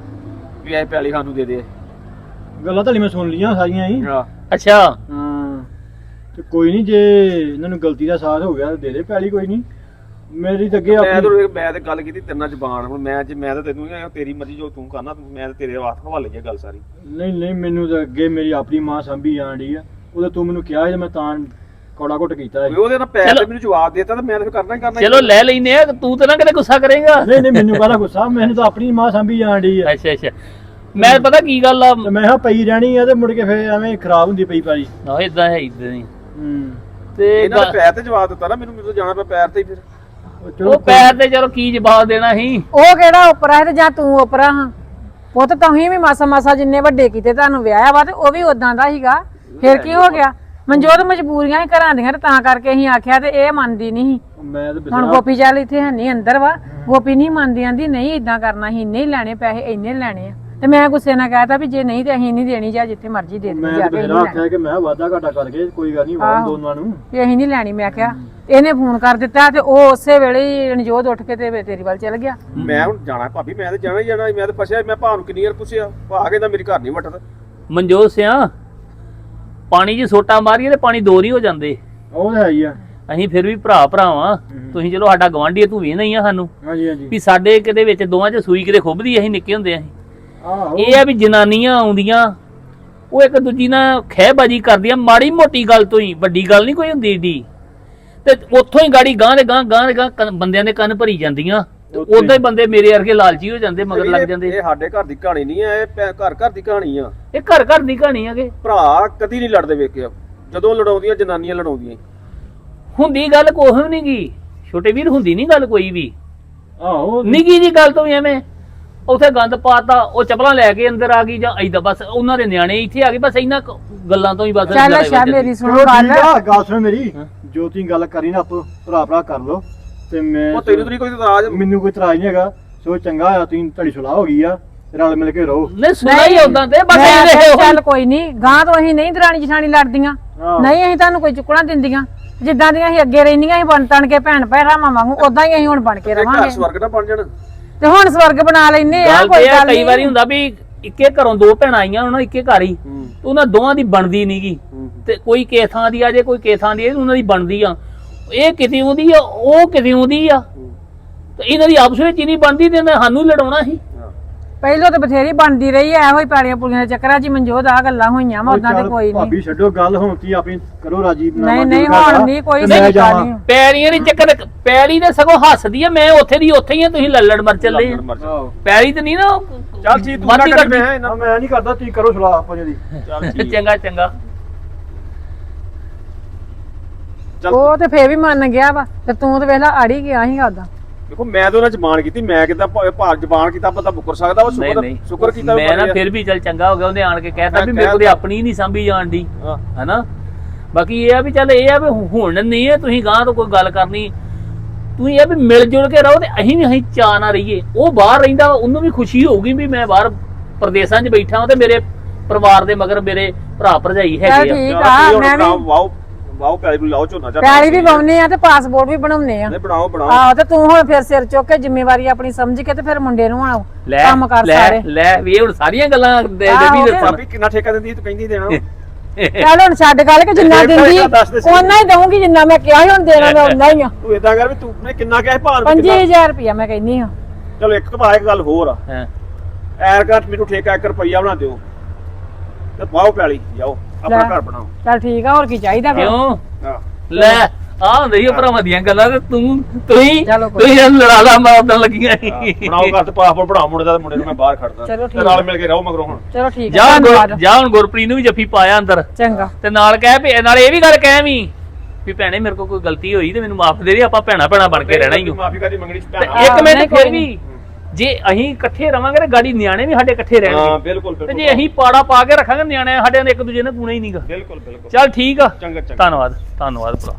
ਵੀ ਐ ਪਿਆਲੀ ਖਾਨ ਨੂੰ ਦੇ ਦੇ। ਗੱਲਾਂ ਤਾਂ ਮੈਂ ਸੁਣ ਲੀਆਂ ਸਾਰੀਆਂ ਹੀ ਹਾਂ। ਅੱਛਾ। ਹਾਂ। ਤੇ ਕੋਈ ਨਹੀਂ ਜੇ ਇਹਨਾਂ ਨੂੰ ਗਲਤੀ ਦਾ ਸਾਥ ਹੋ ਗਿਆ ਤਾਂ ਦੇ ਦੇ ਪੈਲੀ ਕੋਈ ਨਹੀਂ ਮੇਰੀ ਤਾਂ ਅੱਗੇ ਮੈਂ ਤਾਂ ਮੈਂ ਤਾਂ ਗੱਲ ਕੀਤੀ ਤੇਰੇ ਨਾਲ ਜ਼ਬਾਨ ਹੁਣ। ਮੈਂ ਜੇ ਮੈਂ ਤਾਂ ਤੈਨੂੰ ਹੀ ਤੇਰੀ ਮਰਜ਼ੀ ਜੋ ਤੂੰ ਕਰਨਾ ਮੈਂ ਤਾਂ ਤੇਰੇ ਵਾਸਤੇ ਹਵਾਲੇ ਜੇ ਗੱਲ ਸਾਰੀ। ਨਹੀਂ ਨਹੀਂ ਮੈਨੂੰ ਤਾਂ ਅੱਗੇ ਮੇਰੀ ਆਪਣੀ ਮਾਂ ਸੰਭੀ ਜਾਣ ਡਈ ਆ। ਉਹਦੇ ਤੂੰ ਮੈਨੂੰ ਕਿਹਾ ਤੇ ਮੈਂ ਤਾਂ ਕੌੜਾ ਘੁੱਟ ਕੀਤਾ ਵੀ ਉਹਦੇ ਨਾਲ ਪੈਰ। ਤੇ ਮੈਨੂੰ ਜਵਾਬ ਦੇਤਾ ਤਾਂ ਮੈਂ ਤਾਂ ਫਿਰ ਕਰਨਾ ਹੀ ਕਰਨਾ। ਚਲੋ ਲੈ ਲੈਨੇ ਆ ਤੂੰ ਤਾਂ ਨਾ ਕਿਤੇ ਗੁੱਸਾ ਕਰੇਗਾ। ਨਹੀਂ ਨਹੀਂ ਮੈਨੂੰ ਕਾਹਦਾ ਗੁੱਸਾ? ਮੈਨੂੰ ਤਾਂ ਆਪਣੀ ਮਾਂ ਸੰਭੀ ਜਾਣ ਡਈ ਆ। ਅੱਛਾ ਅੱਛਾ। ਮੈਂ ਪਤਾ ਕੀ ਗੱਲ ਆ? ਤੇ ਮੈਂ ਕਿਹਾ ਪਈ ਰਹਿਣੀ ਆ ਤੇ ਮੁੜ ਕੇ ਫੇਰ ਐਵੇਂ ਖਰਾਬ ਹੁੰਦੀ ਪਈ ਪੈਲੀ ਆ ਇਦਾਂ ਹੈ ਇਦਾਂ ਹੀ ਹੂੰ। ਤੇ ਇਹਨਾਂ ਨੇ ਪੈਰ ਤੇ ਜਵਾਬ ਦਿੱਤਾ ਨਾ ਮੈਨੂੰ ਮੈਨੂੰ ਤਾਂ ਜਾਣਾ ਪਿਆ ਪੈਰ ਤੇ ਹੀ ਫਿਰ। ਉਹ ਚਲੋ ਉਹ ਪੈਰ ਤੇ ਚਲੋ ਕੀ ਜਵਾਬ ਦੇਣਾ ਸੀ? ਉਹ ਕਿਹੜਾ ਉਪਰਾ ਹੈ ਤੇ ਜਾਂ ਤੂੰ ਉਪਰਾ ਹਾਂ? ਪੁੱਤ ਤੁਸੀਂ ਵੀ ਮਾਸਾ ਮਾਸਾ ਜਿੰਨੇ ਵੱਡੇ ਕੀਤੇ ਤੁਹਾਨੂੰ ਵਿਆਹਿਆ ਵਾ ਤੇ ਉਹ ਵੀ ਉਦਾਂ ਦਾ ਸੀਗਾ। ਫਿਰ ਕੀ ਹੋ ਗਿਆ? ਮਨਜੋਤ ਮਜਬੂਰੀਆਂ ਹੀ ਘਰਾਂ ਦੀਆਂ ਤੇ ਤਾਂ ਕਰਕੇ ਅਸੀਂ ਆਖਿਆ ਤੇ ਇਹ ਮੰਨਦੀ ਨਹੀਂ ਮੈਂ ਤਾਂ ਹੁਣ ਬਿਸਰਾ ਗੋਪੀ ਚੱਲ ਇੱਥੇ ਹੈ ਨਹੀਂ ਅੰਦਰ ਵਾ। ਗੋਪੀ ਨਹੀਂ ਮੰਨਦੀ ਆਂਦੀ ਨਹੀਂ ਇਦਾਂ ਕਰਨਾ ਸੀ ਇੰਨੇ ਹੀ ਲੈਣੇ ਪੈਸੇ ਇੰਨੇ ਲੈਣੇ ਆ। ਤੇ ਮੈਂ ਗੁੱਸੇ ਨਾਲ ਕਹਿਤਾ ਵੀ ਜੇ ਨਹੀਂ ਤੇ ਅਸੀਂ ਨਹੀਂ ਦੇਣੀ ਜਾਂ ਜਿੱਥੇ ਮਰਜ਼ੀ ਦੇ ਦੇ ਮੈਂ ਜਾ ਤਾਂ ਕੇ ਬਿਸਰਾ ਨਹੀਂ ਆਖਿਆ ਕਿ ਮੈਂ ਵਾਧਾ ਘਾਟਾ ਕਰਕੇ ਕੋਈ ਗੱਲ ਨਹੀਂ ਵਾਂ ਆਹੋ। ਦੋਨਾਂ ਨੂੰ। ਵੀ ਅਸੀਂ ਨਹੀਂ ਲੈਣੀ ਮੈਂ ਕਿਹਾ। ਇਹਨੇ ਫੋਨ ਕਰ ਦਿੱਤਾ ਤੇ ਉਹ ਉਸੇ ਵੇਲੇ ਹੀ ਰਣਜੋਤ ਉੱਠ ਕੇ ਤੇ ਤੇਰੀ ਵੱਲ ਚਲ ਗਿਆ। ਮੈਂ ਹੁਣ ਜਾਣਾ ਭਾਬੀ ਮੈਂ ਤਾਂ ਜਾਣਾ ਹੀ ਜਾਣਾ ਸੀ। ਮੈਂ ਤਾਂ ਫਸਿਆ ਸੀ। ਮੈਂ ਭਾ ਨੂੰ ਕਿੰਨੀ ਵਾਰ ਪੁੱਛਿਆ ਭਾ ਕਹਿੰਦਾ ਮੇਰੀ ਘਰ ਨਹੀਂ ਵਟਦਾ। ਮਨਜੋਤ ਸਿਆ ਪਾਣੀ 'ਚ ਸੋਟਾ ਮਾਰੀਏ ਤੇ ਪਾਣੀ ਦੋਰ ਹੀ ਹੋ ਜਾਂਦੇ। ਉਹ ਤਾਂ ਹੈ ਹੀ ਆ। ਅਸੀਂ ਫਿਰ ਵੀ ਭਰਾ ਭਰਾਵਾਂ। ਤੁਸੀਂ ਚਲੋ ਸਾਡਾ ਗਵਾਂਢੀ ਤੂੰ ਵੀ ਨਹੀਂ ਆ ਸਾਨੂੰ। ਹਾਂਜੀ ਹਾਂਜੀ। ਵੀ ਸਾਡੇ ਕਿਤੇ ਵਿੱਚ ਦੋਵਾਂ 'ਚ ਸੂਈ ਕਿਤੇ ਖੁੱਬਦੀ ਅਸੀਂ ਨਿੱਕੇ ਹੁੰਦੇ ਅਸੀਂ। ਆਹੋ। ਇਹ ਆ ਵੀ ਜਨਾਨੀਆਂ ਆਉਂਦੀਆਂ ਉਹ ਇੱਕ ਦੂਜੀ ਨਾਲ ਖਹਿਬਾਜੀ ਕਰਦੀਆਂ ਮਾੜੀ ਮੋਟੀ ਗੱਲ ਤੋਂ ਹੀ ਵੱਡੀ ਗੱਲ ਨਹੀਂ ਕੋਈ ਹੁੰਦੀ ਏਡੀ। ਤੇ ਉੱਥੋਂ ਹੀ ਗਾੜੀ ਗਾਂ ਦੇ ਗਾਂ ਗਾਂ ਦੇ ਗਾਂ ਕੰਨ- ਬੰਦਿਆਂ ਦੇ ਕੰਨ ਭਰੀ ਜਾਂਦੀਆਂ। ਉਦਾਂ ਹੀ ਬੰਦੇ ਮੇਰੇ ਵਰਗੇ ਲਾਲਚੀ ਹੋ ਜਾਂਦੇ ਮਗਰ ਲੱਗ ਜਾਂਦੇ। ਇਹ ਸਾਡੇ ਘਰ ਦੀ ਕਹਾਣੀ ਨਹੀਂ ਹੈ ਇਹ ਘਰ ਘਰ ਦੀ ਕਹਾਣੀ ਆ। ਇਹ ਘਰ ਘਰ ਦੀ ਕਹਾਣੀ ਆ ਕਿ? ਭਰਾ ਕਦੀ ਨਹੀਂ ਲੜਦੇ ਵੇਖਿਆ। ਜਦੋਂ ਲੜਾਉਂਦੀਆਂ ਜਨਾਨੀਆਂ ਲੜਾਉਂਦੀਆਂ। ਹੁੰਦੀ ਗੱਲ ਕੋਈ ਵੀ ਨਹੀਂ ਗੀ ਛੋਟੇ ਵੀਰ ਹੁੰਦੀ ਨਹੀਂ ਗੱਲ ਕੋਈ ਵੀ। ਆਹੋ ਨਿੱਗੀ ਜੀ ਗੱਲ ਤੋਂ ਵੀ ਐਵੇਂ। ਉਥੇ ਗੰਦ ਪਾਤਾ ਉਹ ਚਪਲਾਂ ਲੈ ਕੇ ਅੰਦਰ ਆ ਗਈ ਜਾਂ ਐਦਾਂ ਬਸ ਉਹਨਾਂ ਦੇ ਨਿਆਣੇ ਇੱਥੇ ਆ ਗਏ ਬਸ ਇਹਨਾਂ ਗੱਲਾਂ ਤੋਂ ਹੀ ਬਸ ਚੱਲ ਵੱਜ ਮੇਰੀ। ਸੁਣੋ ਗੱਲ। ਗੱਲ ਸੁਣ ਮੇਰੀ। ਜੋ ਤੁਸੀਂ ਗੱਲ ਕਰੀ ਨਾ ਆਪੋ ਭਰਾ ਭਰਾ ਕਰ ਲੋ ਤੇ ਮੈਂ ਉਹ ਤੈਨੂੰ ਤਾਂ ਨਹੀਂ ਕੋਈ ਇਤਰਾਜ਼ ਮੈਨੂੰ ਕੋਈ ਇਤਰਾਜ਼ ਨਹੀਂ ਹੈਗਾ। ਸੋ ਚੰਗਾ ਆ ਤੁਸੀਂ ਤੁਹਾਡੀ ਸੁਲਾਹ ਹੋ ਗਈ ਆ। ਰਲ ਮਿਲ ਕੇ ਰਹੋ। ਨਹੀਂ ਸੁਣਾ ਹੀ ਉਦਾਂ ਤੇ ਬਸ ਮੈਂ ਇਹ ਕਿਹਾ ਦੇਖੋ ਚੱਲ ਕੋਈ ਨਹੀਂ ਗਾਂ ਤੋਂ ਅਸੀਂ ਨਹੀਂ ਦਰਾਣੀ ਜਠਾਣੀ ਲੜਦੀਆਂ। ਆਹੋ। ਨਹੀਂ ਅਸੀਂ ਤੁਹਾਨੂੰ ਕੋਈ ਚੁੱਕਣਾ ਦਿੰਦੀਆਂ। ਜਿੱਦਾਂ ਦੀਆਂ ਅਸੀਂ ਅੱਗੇ ਰਹਿੰਦੀਆਂ ਅਸੀਂ ਬਣ ਤਣ ਕੇ ਭੈਣ ਭੈਣਾਂ ਵਾਂਗੂ ਉਦਾਂ ਹੀ ਅਸੀਂ ਹੁਣ ਬਣ ਕੇ ਘਰ ਰਵਾਂਗੇ। ਸਵਰਗ ਨਾ ਬਣ ਜਾਣ। ਤੇ ਹੁਣ ਸਵਰਗ ਬਣਾ ਲੈਨੇ ਆ ਗੱਲ ਕੋਈ ਤੇ ਇਹ ਗੱਲ ਕਈ ਨਹੀਂ। ਵਾਰੀ ਹੁੰਦਾ ਵੀ ਇੱਕੇ ਘਰੋਂ ਦੋ ਭੈਣਾਂ ਆਈਆਂ ਉਹਨਾਂ ਇੱਕੇ ਘਰ ਹੀ। ਤੇ ਉਹਨਾਂ ਦੋਵਾਂ ਦੀ ਬਣਦੀ ਨਹੀਂਗੀ ਤੇ ਕੋਈ ਕਿਸ ਥਾਂ ਦੀ ਆ ਜੇ ਕੋਈ ਕਿਸ ਥਾਂ ਦੀ ਆ ਉਹਨਾਂ ਦੀ ਬਣਦੀ ਆ। ਇਹ ਕਿਤੇ ਉਹਦੀ ਆ ਉਹ ਕਿਤੇ ਉਹਦੀ ਆ। ਤੇ ਇਹਨਾਂ ਦੀ ਆਪਸ ਵਿੱਚ ਹੀ ਨਹੀਂ ਬਣਦੀ ਤੇ ਇਹਨੇ ਸਾਨੂੰ ਹੀ ਲੜਾਉਣਾ ਸੀ। ਪਹਿਲਾਂ ਤਾਂ ਬਥੇਰੀ ਬਣਦੀ ਰਹੀ ਐ ਇਹੋ ਹੀ ਪੈੜੀਆਂ ਪੁਲੀਆਂ ਦੇ ਚੱਕਰਾਂ 'ਚ ਹੀ ਮਨਜੋਤ ਆ ਗੱਲਾਂ ਹੋਈਆਂ ਵਾ ਉਦਾਂ ਤੇ ਕੋਈ ਨਹੀਂ। ਭਾਬੀ ਛੱਡੋ ਗੱਲ ਹੁਣ ਕੀ ਆਪਣੀ ਕਰੋ ਰਾਜੀ ਨਹੀਂ ਨਹੀਂ ਹੁਣ ਨਹੀਂ ਕੋਈ ਜਾਵਾਂ। ਨਹੀਂ ਪੈਰੀਆਂ ਦੀ ਚੱਕਰ ਪੈਰੀ ਤੇ ਸਗੋਂ ਹੱਸਦੀ ਆ ਮੈਂ ਉੱਥੇ ਦੀ ਉੱਥੇ ਹੀ ਆ ਤੁਸੀਂ ਲੱਲੜ ਮਰ ਚੱਲੇ। ਪੈਰੀ ਤੇ ਨਹੀਂ ਨਾ ਚੱਲ ਠੀਕ ਤੂੰ ਨਾ ਕਰ ਮੈਂ ਮੈਂ ਨਹੀਂ ਕਰਦਾ ਤੁਸੀਂ ਕਰੋ ਸਲਾਹ ਆਪਾਂ ਜੀ ਚੱਲ ਠੀਕ ਚੰਗਾ ਚੰਗਾ ਚੱਲ ਉਹ ਤੇ ਫੇਰ ਵੀ ਮੰਨ ਗਿਆ ਵਾ ਤੇ ਤੂੰ ਤੇ ਵੇਲਾ ਆੜੀ ਗਿਆ ਸੀ ਉਦਾਂ ਦੇਖੋ ਮੈਂ ਤਾਂ ਉਹਨਾਂ ਜ਼ਬਾਨ ਕੀਤੀ ਮੈਂ ਕਿਦਾਂ ਭਾਰ ਜ਼ਬਾਨ ਕੀਤਾ ਬੰਦਾ ਮੁਕਰ ਸਕਦਾ ਉਹ ਸ਼ੁਕਰ ਸ਼ੁਕਰ ਕੀਤਾ ਮੈਂ ਨਾ। ਫਿਰ ਵੀ ਚੱਲ ਚੰਗਾ ਹੋ ਗਿਆ ਉਹਨੇ ਆਣ ਕੇ ਕਹਿਤਾ ਵੀ ਮੇਰੇ ਕੋਲ ਆਪਣੀ ਨਹੀਂ ਸੰਭੀ ਜਾਣ ਦੀ ਹਾਂ। ਹੈਨਾ? ਬਾਕੀ ਇਹ ਆ ਵੀ ਚੱਲ ਇਹ ਆ ਵੀ ਹੁਣ ਨਹੀਂ ਹੈ ਤੁਸੀਂ ਗਾਂ ਤੋਂ ਕੋਈ ਗੱਲ ਕਰਨੀ। ਤੁਸੀਂ ਇਹ ਵੀ ਮਿਲ ਜੁਲ ਕੇ ਰਹੋ ਤੇ ਅਸੀਂ ਵੀ ਅਸੀਂ ਚਾਹ ਨਾ ਰਹੀਏ। ਉਹ ਬਾਹਰ ਰਹਿੰਦਾ ਉਹਨੂੰ ਵੀ ਖੁਸ਼ੀ ਹੋਊਗੀ ਵੀ ਮੈਂ ਬਾਹਰ ਪ੍ਰਦੇਸ਼ਾਂ 'ਚ ਬੈਠਾ ਹਾਂ ਤੇ ਮੇਰੇ ਪਰਿਵਾਰ ਦੇ ਮਗਰ ਮੇਰੇ ਭਰਾ ਭਰਜਾਈ ਹੈਗੇ ਆ। ਠੀਕ ਆ ਮੈਂ ਵੀ ਵਾਓ ਪੈਲੀ ਨੂੰ ਲਾਓ ਝੋਨਾ ਝਾਨਾ ਪੈਲੀ ਵੀ ਪਾਉਨੇ ਆ ਤੇ ਪਾਸਪੋਰਟ ਵੀ ਬਣਾਉਨੇ ਆ। ਨਹੀਂ ਬਣਾਓ ਬਣਾਓ। ਆਹੋ ਤੇ ਤੂੰ ਹੁਣ ਫਿਰ ਸਿਰ ਚੁੱਕ ਕੇ ਜ਼ਿੰਮੇਵਾਰੀ ਆਪਣੀ ਸਮਝ ਕੇ ਤੇ ਫਿਰ ਮੁੰਡੇ ਨੂੰ ਆਓ ਲੈ ਕੰਮ ਕਰ ਲੈ ਸਾਰੇ। ਲੈ ਵੀ ਇਹ ਹੁਣ ਸਾਰੀਆਂ ਗੱਲਾਂ ਦੇ ਦੇ ਵੀ ਦੱਸਣ ਭਾਬੀ ਕਿੰਨਾ ਠੇਕਾ ਦਿੰਦੀ ਤੂੰ ਕਹਿੰਦੀ ਦੇਣਾ। ਚੱਲ ਹੁਣ ਛੱਡ ਗੱਲ ਕਿ ਜਿੰਨਾ ਦਿੰਦੀ ਦੱਸ। ਉਹਨਾਂ ਹੀ ਦਊਂਗੀ ਜਿੰਨਾ ਮੈਂ ਕਿਹਾ ਸੀ ਹੁਣ ਦੇਣਾ ਮੈਂ ਉਹਨਾਂ ਹੀ ਆ। ਤੂੰ ਇਦਾਂ ਕਰ ਵੀ ਤੂੰ ਨੇ ਕਿੰਨਾ ਕਿਹਾ ਭਾਰ ਵੀ ਕਿੰਨਾ? 25000 ਰੁਪਇਆ ਮੈਂ ਕਹਿੰਨੀ ਆ ਚਲੋ ਇੱਕ ਕਮਾ ਇੱਕ ਗੱਲ ਹੋਰ ਆ। ਹਾਂ। ਐਰ ਘੱਟ ਮੈਨੂੰ ਠੇਕਾ 1 ਰੁਪਈਆ ਬਣਾ ਦਿਓ। ਤੇ ਪਾਓ ਪੈਲੀ ਜਾਓ। ਆਪਣਾ ਲੈ। ਘਰ ਬਣਾਓ। ਚੱਲ ਠੀਕ ਆ ਹੋਰ ਕੀ ਚਾਹੀਦਾ ਫਿਰ? ਕਿਉਂ? ਹਾਂ। ਲੈ ਆ ਹੁੰਦੀ ਆ ਭਰਾਵਾਂ ਦੀਆਂ ਗੱਲਾਂ ਤੇ ਤੂੰ ਤੁਸੀਂ ਚਲੋ ਕੋਈ ਤੁਸੀਂ ਇਹਨੂੰ ਲੜਾ ਲਾ ਮਾਰਨ ਲੱਗੀਆਂ ਸੀ। ਬਣਾਓ ਘਰ ਤੇ ਪਾਸਪੋਰਟ ਬਣਾਓ ਮੁੰਡੇ ਦਾ ਤੇ ਮੁੰਡੇ ਨੂੰ ਮੈਂ ਬਾਹਰ ਖੜਦਾ। ਚਲੋ ਤੇ ਠੀਕ ਨਾਲ ਮਿਲ ਕੇ ਰਹੋ ਮਗਰੋਂ ਹੁਣ। ਚਲੋ ਠੀਕ ਆ ਜਾ ਹੁਣ ਧੰਨਵਾਦ। ਗੁਰ- ਜਾ ਹੁਣ ਗੁਰਪ੍ਰੀਤ ਨੂੰ ਵੀ ਜੱਫੀ ਪਾਇਆ ਅੰਦਰ। ਚੰਗਾ। ਤੇ ਨਾਲ ਕਹਿ ਵੀ ਨਾਲ ਇਹ ਵੀ ਗੱਲ ਕਹਿ ਵੀ ਵੀ ਭੈਣੇ ਮੇਰੇ ਕੋਲ ਕੋਈ ਗਲਤੀ ਹੋਈ ਤੇ ਮੈਨੂੰ ਮਾਫ ਦੇ ਦੇ ਆਪਾਂ ਭੈਣਾ ਭੈਣਾ ਬਣ ਕੇ ਰਹਿਣਾ ਹੀ ਓ। ਮਾਫੀ ਕਾਦੀ ਮੰਗਣੀ ਤੇ ਇੱਕ ਨਹੀਂ, ਮਿੰਟ ਕੋਈ ਫਿਰ ਵੀ ਜੇ ਅਸੀਂ ਇਕੱਠੇ ਰਵਾਂਗੇ ਨਾ ਗਾੜੀ ਨਿਆਣੇ ਵੀ ਸਾਡੇ ਇਕੱਠੇ ਰਹਿਣਗੇ। ਹਾਂ ਬਿਲਕੁਲ ਤੇ ਜੇ ਅਸੀਂ ਪਾੜਾ ਪਾ ਕੇ ਰੱਖਾਂਗੇ ਨਿਆਣੇ ਸਾਡੇ ਨਾਲ ਇੱਕ ਦੂਜੇ ਨਾਲ ਗੁਣਾ ਹੀ ਨਹੀਂਗਾ ਬਿਲਕੁਲ ਬਿਲਕੁਲ। ਚਲ ਠੀਕ ਆ। ਚੰਗਾ ਚੰਗਾ। ਧੰਨਵਾਦ ਧੰਨਵਾਦ ਭਰਾ।